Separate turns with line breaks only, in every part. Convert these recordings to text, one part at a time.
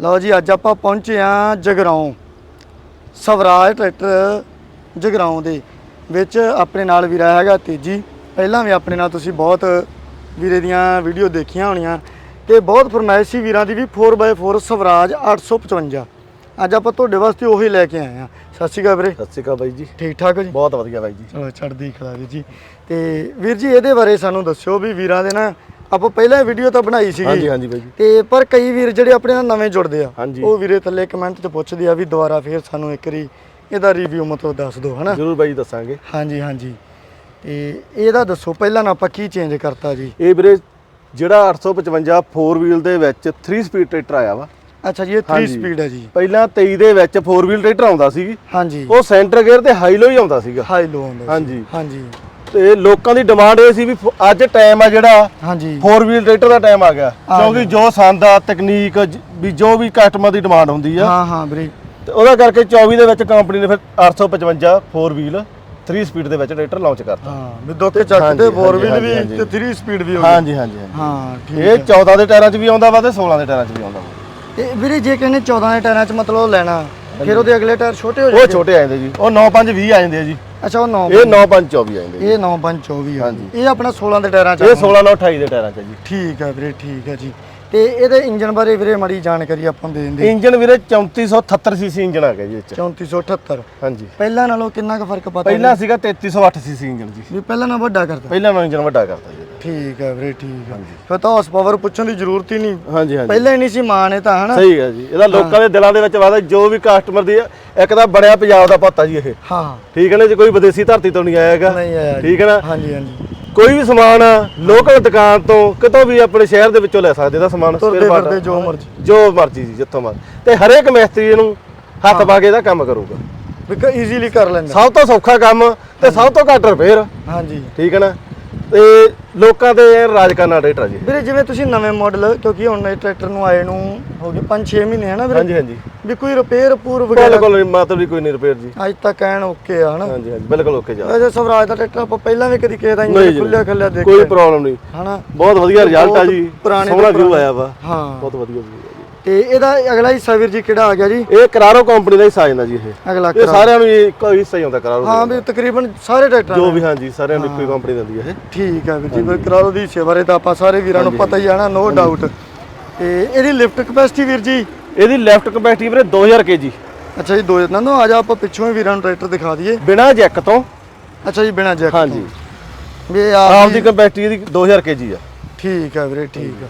ਲਓ ਜੀ ਅੱਜ ਆਪਾਂ ਪਹੁੰਚੇ ਆ ਜਗਰਾਉਂ। ਸਵਰਾਜ ਟਰੈਕਟਰ ਜਗਰਾਉਂ ਦੇ ਵਿੱਚ ਆਪਣੇ ਨਾਲ ਵੀਰਾ ਹੈਗਾ ਤੇਜੀ। ਪਹਿਲਾਂ ਵੀ ਆਪਣੇ ਨਾਲ ਤੁਸੀਂ ਬਹੁਤ ਵੀਰੇ ਦੀਆਂ ਵੀਡੀਓ ਦੇਖੀਆਂ ਹੋਣੀਆਂ ਤੇ ਬਹੁਤ ਫਰਮਾਇਸ਼ੀ ਵੀਰਾਂ ਦੀ ਵੀ 4x4 ਸਵਰਾਜ 855 ਅੱਜ ਆਪਾਂ ਤੁਹਾਡੇ ਵਾਸਤੇ ਉਹੀ ਲੈ ਕੇ ਆਏ ਆ ਸਤਿ ਸ਼੍ਰੀ ਅਕਾਲ ਵੀਰੇ।
ਸਤਿ ਸ਼੍ਰੀ ਅਕਾਲ ਬਾਈ ਜੀ।
ਠੀਕ ਠਾਕ ਹੋ ਜੀ?
ਬਹੁਤ ਵਧੀਆ ਬਾਈ ਜੀ।
ਚਲੋ ਕਲਾ ਵੀਰ ਜੀ। ਤੇ ਵੀਰ ਜੀ ਇਹਦੇ ਬਾਰੇ ਸਾਨੂੰ ਦੱਸਿਓ ਵੀ ਵੀਰਾਂ ਦੇ ਨਾ ਆਪਾਂ ਪਹਿਲਾਂ ਵੀਡੀਓ ਤਾਂ ਬਣਾਈ ਸੀਗੀ।
ਹਾਂਜੀ ਹਾਂਜੀ ਬਾਈ ਜੀ।
ਤੇ ਪਰ ਕਈ ਵੀਰ ਜਿਹੜੇ ਆਪਣੇ ਨਾਲ ਨਵੇਂ ਜੁੜਦੇ ਆ। ਉਹ ਵੀਰੇ ਥੱਲੇ ਕਮੈਂਟ 'ਚ ਪੁੱਛਦੇ ਆ ਵੀ ਦੁਬਾਰਾ ਫੇਰ ਸਾਨੂੰ ਇੱਕ ਵਾਰੀ ਇਹਦਾ ਰਿਵਿਊ ਮਤਲਬ ਦੱਸ ਦਿਓ ਹਨਾ?
ਜ਼ਰੂਰ ਬਾਈ ਜੀ ਦੱਸਾਂਗੇ।
ਹਾਂਜੀ ਹਾਂਜੀ। ਤੇ ਇਹਦਾ ਦੱਸੋ ਪਹਿਲਾਂ ਨਾ ਆਪਾਂ ਕੀ ਚੇਂਜ ਕਰਤਾ ਜੀ?
ਇਹ ਵੀਰੇ ਜਿਹੜਾ 855 4 ਵੀਲ ਦੇ ਵਿੱਚ 3 ਸਪੀਡ ਟਰੈਕਟਰ ਆਇਆ ਵਾ।
ਅੱਛਾ ਜੀ ਇਹ 3
ਹਾਂਜੀ।
ਸਪੀਡ ਹੈ ਜੀ।
ਪਹਿਲਾਂ 23 ਦੇ ਵਿੱਚ 4 ਵੀਲ ਟਰੈਕਟਰ ਆਉਂਦਾ ਸੀ
ਹਾਂਜੀ।
ਉਹ ਸੈਂਟਰ ਗੇਅਰ ਤੇ ਹਾਈ ਲੋ ਹੀ ਆਉਂਦਾ ਸੀਗਾ।
ਹਾਈ ਲੋ ਸੀ।
ਹਾਂਜੀ।
ਹਾਂਜੀ।
ਤੇ ਲੋਕਾਂ ਦੀ ਡਿਮਾਂਡ ਇਹ ਸੀ ਵੀ ਫ- ਅੱਜ ਟਾਈਮ ਆ ਜਿਹੜਾ
ਹਾਂਜੀ।
4 ਵੀਲ ਟਰੈਕਟਰ ਦਾ ਟਾਈਮ ਆ ਗਿਆ।
ਆ
ਕਿਉਂਕਿ ਜੋ ਸੰਦ ਆ ਤਕਨੀਕ ਜ- ਵੀ ਜੋ ਵੀ ਕਸਟਮਰ ਦੀ ਡਿਮਾਂਡ ਹੁੰਦੀ ਆ।
ਹਾਂ ਹਾਂ ਵੀਰੇ।
ਤੇ ਉਹਦਾ ਕਰਕੇ 24 ਦੇ ਵਿੱਚ ਕੰਪਨੀ ਨੇ ਫਿਰ 855 4 ਵੀਲ 3 ਸਪੀਡ ਦੇ ਵਿੱਚ ਟਰੈਕਟਰ ਲਾਂਚ ਕਰਤਾ।
ਹਾਂ ਵੀ ਦੁੱਖ ਚੱਕ
ਹਾਂਜੀ,
ਤੇ 4
ਹਾਂਜੀ,
ਵੀਲ ਵੀ
ਹਾਂਜੀ,
ਤੇ 3 ਸਪੀਡ ਵੀ ਹੋ ਗਈ।
ਹਾਂਜੀ ਹਾਂਜੀ ਹਾਂਜੀ।
ਹਾਂ ਠੀਕ
ਇਹ 14 ਦੇ ਟਾਇਰਾਂ 'ਚ ਵੀ ਆਉਂਦਾ ਵਾ ਤੇ 16 ਦੇ ਟਾਇਰਾਂ 'ਚ ਵੀ ਆਉਂਦਾ ਵਾ।
ਤੇ ਵੀਰੇ ਜੇ ਕਹਿੰਦੇ 14 ਦੇ ਟਾਇਰਾਂ 'ਚ ਮਤਲਬ ਲੈਣਾ ਫਿਰ ਉਹਦੇ ਅਗਲੇ ਟਾਇਰ ਛੋਟੇ ਹੋ
ਉਹ
ਜਾਂਦੇ
ਛੋਟੇ ਆ ਜਾਂਦੇ ਜੀ। ਉਹ 95 20 ਆ ਜਾਂਦੇ ਆ ਜੀ।
ਅੱਛਾ ਉਹ 9
ਇਹ 9524 ਆ ਜਾਂਦੇ ਜੀ
ਇਹ 9524 ਆ।
ਹਾਂਜੀ।
ਇਹ ਆਪਣਾ 16 ਦੇ ਟਾਇਰਾਂ 'ਚ
ਇਹ
ਆਉਂਦਾ।
16 ਨਾਲ 28 ਦੇ ਟਾਇਰਾਂ 'ਚ ਜੀ।
ਠੀਕ ਹੈ ਵੀਰੇ ਠੀਕ ਹੈ ਜੀ। ਤੇ ਇਹਦੇ ਇੰਜਨ ਬਾਰੇ ਵੀਰੇ ਮੜੀ ਜਾਣਕਾਰੀ ਆਪਾਂ ਦੇ ਦਿੰਦੇ
ਇੰਜਨ ਵੀਰੇ 3478 ਸੀਸੀ ਇੰਜਨ ਆ ਗਿਆ ਜੀ ਇਹ 'ਚ।
3478
ਹਾਂਜੀ।
ਪਹਿਲਾਂ ਨਾਲੋਂ ਕਿੰਨਾ ਕੁ ਫ਼ਰਕ ਪਤਾ
ਪਹਿਲਾਂ ਸੀਗਾ 3308 ਸੀਸੀ ਇੰਜਨ ਜੀ।
ਵੀ ਪਹਿਲਾਂ ਨਾਲ ਵੱਡਾ ਕਰਤਾ।
ਪਹਿਲਾਂ ਨਾਲ ਇੰਜਨ ਵੱਡਾ ਕਰਤਾ ਜੀ।
ਠੀਕ ਹੈ ਵੀਰੇ ਠੀਕ ਹੈ। ਫਿਰ ਤਾਂ ਹਾਰਸ ਪਾਵਰ ਪੁੱਛਣ ਦੀ ਜ਼ਰੂਰਤ ਹੀ ਨਹੀਂ।
ਹਾਂਜੀ ਹਾਂਜੀ।
ਪਹਿਲਾਂ ਹੀ ਨਹੀਂ ਸੀ ਮਾਨ ਇਹ ਤਾਂ ਹਨਾ?
ਸਹੀ ਹੈ ਜੀ। ਇਹਦਾ ਲੋਕਾਂ ਦੇ ਦਿਲਾਂ ਦੇ ਵਿੱਚ ਵਾਦਾ ਜੋ ਵੀ ਕਸਟਮਰ ਦੀ ਇੱਕ ਤਾਂ ਬਣਿਆ ਪੰਜਾਬ ਦਾ ਪੱਤਾ ਜੀ ਇਹ।
ਹਾਂ।
ਠੀਕ ਹੈ ਨਾ ਜੀ? ਕੋਈ ਵਿਦੇਸੀ ਧਰਤੀ ਤੋਂ ਨਹੀਂ ਆਇਆ ਹੈਗਾ।
ਨਹੀਂ ਆਇਆ।
ਠੀਕ ਹੈ ਨਾ?
ਹਾਂਜੀ ਹਾਂਜੀ।
ਕੋਈ ਵੀ ਸਮਾਨ ਲੋਕਲ ਦੁਕਾਨ ਤੋਂ ਕਿਤੋਂ ਵੀ ਆਪਣੇ ਸ਼ਹਿਰ ਦੇ ਵਿੱਚੋਂ ਲੈ ਸਕਦੇ ਇਹਦਾ ਸਮਾਨ
ਤੁਰਦੇ। ਫਿਰਦੇ ਜੋ ਮਰਜ਼ੀ।
ਜੋ ਮਰਜ਼ੀ ਜੀ ਜਿੱਥੋਂ ਮਰਜ਼ੀ। ਤੇ ਹਰੇਕ ਮਿਸਤਰੀ ਇਹਨੂੰ ਹੱਥ ਪਾ ਕੇ ਇਹਦਾ ਕੰਮ ਕਰੂਗਾ।
ਵੀ ਈਜ਼ੀਲੀ ਕਰ ਲੈਂਦਾ।
ਸਭ ਤੋਂ ਸੌਖਾ ਕੰਮ ਤੇ ਸਭ ਤੋਂ ਘੱਟ ਰਿਪੇਅਰ
ਹਾਂਜੀ।
ਠੀਕ ਹੈ ਨਾ? ਤੇ ਲੋਕਾਂ ਤੇ ਇਹ ਰਾਜ ਕਰਨਾ ਟਰੈਕਟਰ ਜੀ।
ਵੀਰੇ ਜਿਵੇਂ ਤੁਸੀਂ ਨਵੇਂ ਮਾਡਲ ਕਿਉਂਕਿ ਹੁਣ ਇਹ ਟਰੈਕਟਰ ਨੂੰ ਆਏ ਨੂੰ ਹੋ ਗਏ 5-6 ਮਹੀਨੇ ਹਨਾ ਵੀਰੇ?
ਹਾਂਜੀ ਹਾਂਜੀ।
ਵੀ ਕੋਈ ਰਿਪੇਅਰ ਪੂਰ ਵਗੈਰਾ?
ਬਿਲਕੁਲ ਨਹੀਂ, ਮਤਲਬ ਨਹੀਂ ਕੋਈ ਨਹੀਂ ਰਿਪੇਅਰ ਜੀ।
ਅੱਜ ਤੱਕ ਕਹਿਣ ਓਕੇ ਆ ਹਨਾ?
ਹਾਂਜੀ ਹਾਂਜੀ ਬਿਲਕੁਲ ਓਕੇ ਜਾ।
ਵੈਸੇ ਸਵਰਾਜ ਦਾ ਟਰੈਕਟਰ ਆਪਾਂ ਪਹਿਲਾਂ ਵੀ ਕਦੀ ਕਿਸੇ ਦਾ ਇੰਜਨ
ਜੀ,
ਖੁੱਲਿਆ ਖੱਲਿਆ ਦੇਖਿਆ
ਕੋਈ ਪ੍ਰੋਬਲਮ ਨਹੀਂ।
ਹਨਾ?
ਬਹੁਤ ਵਧੀਆ ਰਿਜ਼ਲਟ ਆ ਜੀ।
ਪੁਰਾਣੇ
ਸੋਹਣਾ ਵਿਊ। ਆਇਆ ਵਾ।
ਹਾਂ।
ਬਹੁਤ ਵਧੀਆ ਆ।
ਤੇ ਇਹਦਾ ਅਗਲਾ ਹਿੱਸਾ ਵੀਰ ਜੀ ਕਿਹੜਾ ਆ ਗਿਆ ਜੀ?
ਜੀ ਇਹ ਕਰਾਰੋ ਕੰਪਨੀ ਦਾ ਹਿੱਸਾ ਆ ਜਾਂਦਾ ਜੀ ਇਹ।
ਅਗਲਾ
ਇਹ ਸਾਰਿਆਂ ਨੂੰ ਹੀ ਇੱਕੋ ਹੀ ਹਿੱਸਾ ਹੀ ਹੁੰਦਾ ਕਰਾਰੋ
ਹਾਂ ਵੀ ਤਕਰੀਬਨ ਸਾਰੇ ਟਰੈਕਟਰਾਂ
ਜੋ। ਵੀ ਹਾਂਜੀ ਸਾਰਿਆਂ ਨੂੰ ਇੱਕੋ ਹੀ ਕੰਪਨੀ ਦਿੰਦੀ ਹੈ ਇਹ।
ਠੀਕ ਹੈ ਵੀਰ ਜੀ ਫਿਰ ਕਰਾਰੋ ਦੀ ਹਿੱਸੇ ਬਾਰੇ ਤਾਂ ਆਪਾਂ ਸਾਰੇ ਵੀਰਾਂ ਨੂੰ ਪਤਾ ਹੀ ਆ ਨਾ ਨੋ ਡਾਊਟ ਤੇ ਇਹਦੀ ਲਿਫਟ ਕਪੈਸਿਟੀ ਵੀਰ ਜੀ?
ਇਹਦੀ ਲੈਫਟ ਕਪੈਸਿਟੀ ਵੀਰੇ 2000 ਕੇਜੀ
ਅੱਛਾ ਜੀ ਦੋ ਨੰਦੋ ਆ ਜਾ ਆਪਾਂ ਪਿੱਛੋਂ ਹੀ ਵੀਰਾਂ ਨੂੰ ਟਰੈਕਟਰ ਦਿਖਾ ਦਈਏ।
ਬਿਨਾ ਜੈਕ ਤੋਂ।
ਅੱਛਾ ਜੀ ਬਿਨਾ ਜੈਕ
ਹਾਂਜੀ।
ਵੀ
ਆਪ
ਆਪ
ਦੀ ਕਪੈਸਿਟੀ ਇਹਦੀ 2000 ਕੇਜੀ ਆ।
ਠੀਕ ਹੈ ਵੀਰੇ ਠੀਕ ਹੈ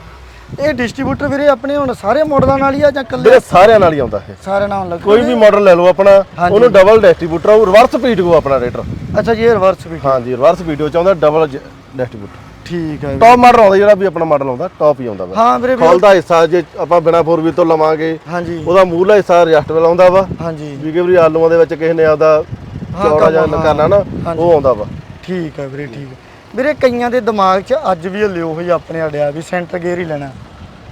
ਇਹ ਡਿਸਟ੍ਰੀਬਿਊਟਰ ਵੀਰੇ ਆਪਣੇ ਹੁਣ ਸਾਰੇ ਮਾਡਲਾਂ ਨਾਲ ਹੀ ਆ ਜਾਂ ਇਕੱਲੇ?
ਵੀਰੇ ਸਾਰਿਆਂ ਨਾਲ ਹੀ ਆਉਂਦਾ ਇਹ।
ਸਾਰੇ ਨਾਲ ਲੱਗ
ਕੋਈ ਵੀ ਮਾਡਲ ਲੈ ਲਓ ਆਪਣਾ
ਹਾਂਜੀ।
ਉਹਨੂੰ ਡਬਲ ਡਿਸਟ੍ਰੀਬਿਊਟਰ ਉਹ ਰਿਵਰਸ ਪੀਟਗੋ ਆਪਣਾ ਰੇਟਰ
ਅੱਛਾ ਜੀ ਇਹ ਰਿਵਰਸ ਵੀ
ਹਾਂਜੀ ਰਿਵਰਸ ਵੀਡੀਓ ਚ ਆਉਂਦਾ ਡਬਲ ਡਿਸਟ੍ਰੀਬਿਊਟਰ
ਠੀਕ ਹੈ ਵੀਰੇ।
ਟੌਪ ਮਾਡਲ ਆਉਂਦਾ ਜਿਹੜਾ ਵੀ ਆਪਣਾ ਮਾਡਲ ਆਉਂਦਾ ਟੌਪ ਹੀ ਆਉਂਦਾ ਵਾ।
ਹਾਂ ਵੀਰੇ ਵੀ-
ਖੋਲਦਾ ਹਿੱਸਾ ਜੇ ਆਪਾਂ ਬਿਨਾ 4 ਤੋਂ ਲਵਾਂਗੇ
ਹਾਂਜੀ।
ਉਹਦਾ ਮੂਹਰਲਾ ਹਿੱਸਾ ਐਡਜਸਟੇਬਲ ਆਉਂਦਾ ਵਾ।
ਹਾਂਜੀ।
ਵੀ ਕਿ ਵੀ ਆਲੂਆਂ ਦੇ ਵਿੱਚ ਕਿਸੇ ਨੇ ਆਪਦਾ ਚੌੜਾ ਜਿਹਾ ਕਰਨਾ ਨਾ
ਹਾਂਜੀ।
ਉਹ ਆਉਂਦਾ ਵਾ।
ਠੀਕ ਹੈ ਵੀਰੇ ਠੀਕ ਹੈ। ਵੀਰੇ ਕਈਆਂ ਦੇ ਦਿਮਾਗ 'ਚ ਅੱਜ ਵੀ ਹਲੇ ਉਹੀ ਆਪਣੇ ਅੜਿਆ ਵੀ ਸੈਂਟਰ ਗੇਅਰ ਹੀ ਲੈਣਾ।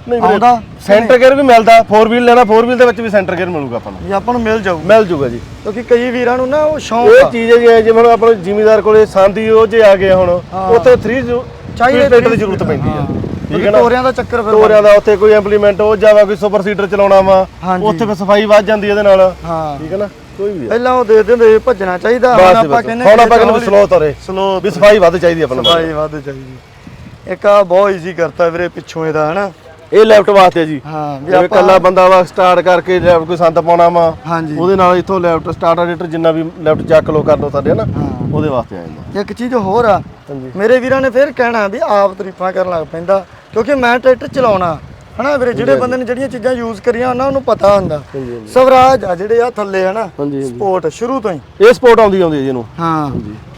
ਨਹੀਂ
ਆਉਂਦਾ?
ਸੈਂਟਰ ਗੇਅਰ ਵੀ ਮਿਲਦਾ 4 ਵੀਲ ਲੈਣਾ 4 ਵੀਲ ਦੇ ਵਿੱਚ ਵੀ ਸੈਂਟਰ ਗੇਅਰ ਮਿਲੂਗਾ ਆਪਾਂ ਨੂੰ।
ਵੀ ਆਪਾਂ ਨੂੰ ਮਿਲ ਜਾਊ।
ਮਿਲ ਜੂਗਾ ਜੀ।
ਕਿਉਂਕਿ ਕਈ ਵੀਰਾਂ ਨੂੰ ਨਾ ਉਹ ਸ਼ੌਂਕ
ਇਹ ਚੀਜ਼ ਹੈ ਜੀ ਜਿਵੇਂ ਹੁਣ ਆਪਾਂ ਨੂੰ ਜ਼ਿਮੀਦਾਰ ਕੋਲੇ ਸੰਦੀ ਉਹ ਜੇ ਆ ਗਏ ਹੁਣ
ਹਾਂ।
ਉੱਥੇ 3
ਚਾਹੀਦੇ
ਟਰੈਕਟਰ ਦੀ ਜ਼ਰੂਰਤ ਪੈਂਦੀ ਆ।
ਠੀਕ ਹੈ ਤੋਰਿਆਂ ਦਾ ਚੱਕਰ ਫਿਰ
ਟੋਰਿਆਂ ਦਾ ਉੱਥੇ ਕੋਈ ਇੰਪਲੀਮੈਂਟ ਉਹ ਜਾਵਾ ਕੋਈ ਸੁਪਰ ਸੀਡਰ ਚਲਾਉਣਾ ਵਾ। ਉੱਥੇ ਫਿਰ ਸਫ਼ਾਈ ਵੱਧ ਜਾਂਦੀ ਇਹਦੇ ਨਾਲ।
ਹਾਂ।
ਠੀਕ ਹੈ ਨਾ? ਕੋਈ ਵੀ ਆ।
ਪਹਿਲਾਂ ਉਹ ਦੇ ਦਿੰਦੇ ਸੀ, ਭੱਜਣਾ ਚਾਹੀਦਾ ਹੁਣ
ਬਸ
ਆਪਾਂ
ਬਸ।
ਕਹਿੰਦੇ
ਹੁਣ ਆਪਾਂ ਕਹਿੰਦੇ ਸਲੋ ਤਰੇ।
ਸਲੋ
ਵੀ ਸਫ਼ਾਈ ਵੱਧ ਚਾਹੀਦੀ ਆਪਾਂ ਨੂੰ।
ਸਫ਼ਾਈ ਵੱਧ ਚਾਹੀਦੀ। ਇੱਕ ਆ ਬਹੁਤ ਈਜ਼ੀ ਕਰਤਾ ਵੀਰੇ ਪਿੱਛੋਂ ਇਹਦਾ ਹਨਾ?
ਇਹ ਲੈਫਟ ਵਾਸਤੇ ਜੀ।
ਹਾਂ ਵੀ
ਜਿਵੇਂ
ਆਪਾਂ
ਕੱਲਾ ਬੰਦਾ ਵਾ ਸਟਾਰਟ ਕਰਕੇ ਲੈਫਟ ਕੋਈ ਸੰਦ ਪਾਉਣਾ ਵਾ
ਹਾਂਜੀ।
ਉਹਦੇ ਨਾਲ ਇੱਥੋਂ ਲੈਫਟ ਸਟਾਰਟ ਰੇਟਰ ਜਿੰਨਾ ਵੀ ਲੈਫਟ ਚੱਕ ਲੋ ਕਰ ਲੋ ਸਾਡੇ ਨਾ
ਹਾਂ।
ਉਹਦੇ ਵਾਸਤੇ ਆ ਜਾਂਦਾ।
ਇੱਕ ਚੀਜ਼ ਹੋਰ ਆ
ਹਾਂਜੀ।
ਮੇਰੇ ਵੀਰਾਂ ਨੇ ਫੇਰ ਕਹਿਣਾ ਵੀ ਆਪ ਤਾਰੀਫਾਂ ਕਰਨ ਲੱਗ ਪੈਂਦਾ ਕਿਉਂਕਿ ਮੈਂ ਟਰੈਕਟਰ ਚਲਾਉਣਾ। ਹਨਾ ਵੀਰੇ ਜਿਹੜੇ ਬੰਦੇ ਨੇ ਜਿਹੜੀਆਂ ਚੀਜ਼ਾਂ ਯੂਜ਼ ਕਰੀਆਂ ਉਹਨਾਂ ਨੂੰ ਪਤਾ ਹੁੰਦਾ। ਸਵਰਾਜ ਆ ਜਿਹੜੇ ਆ ਥੱਲੇ ਹਨਾ। ਸਪੋਰਟ ਸ਼ੁਰੂ ਤੋਂ ਹੀ।
ਇਹ ਸਪੋਰਟ ਆਉਂਦੀ ਆਉਂਦੀ ਜੀ ਇਹਨੂੰ।
ਹਾਂ।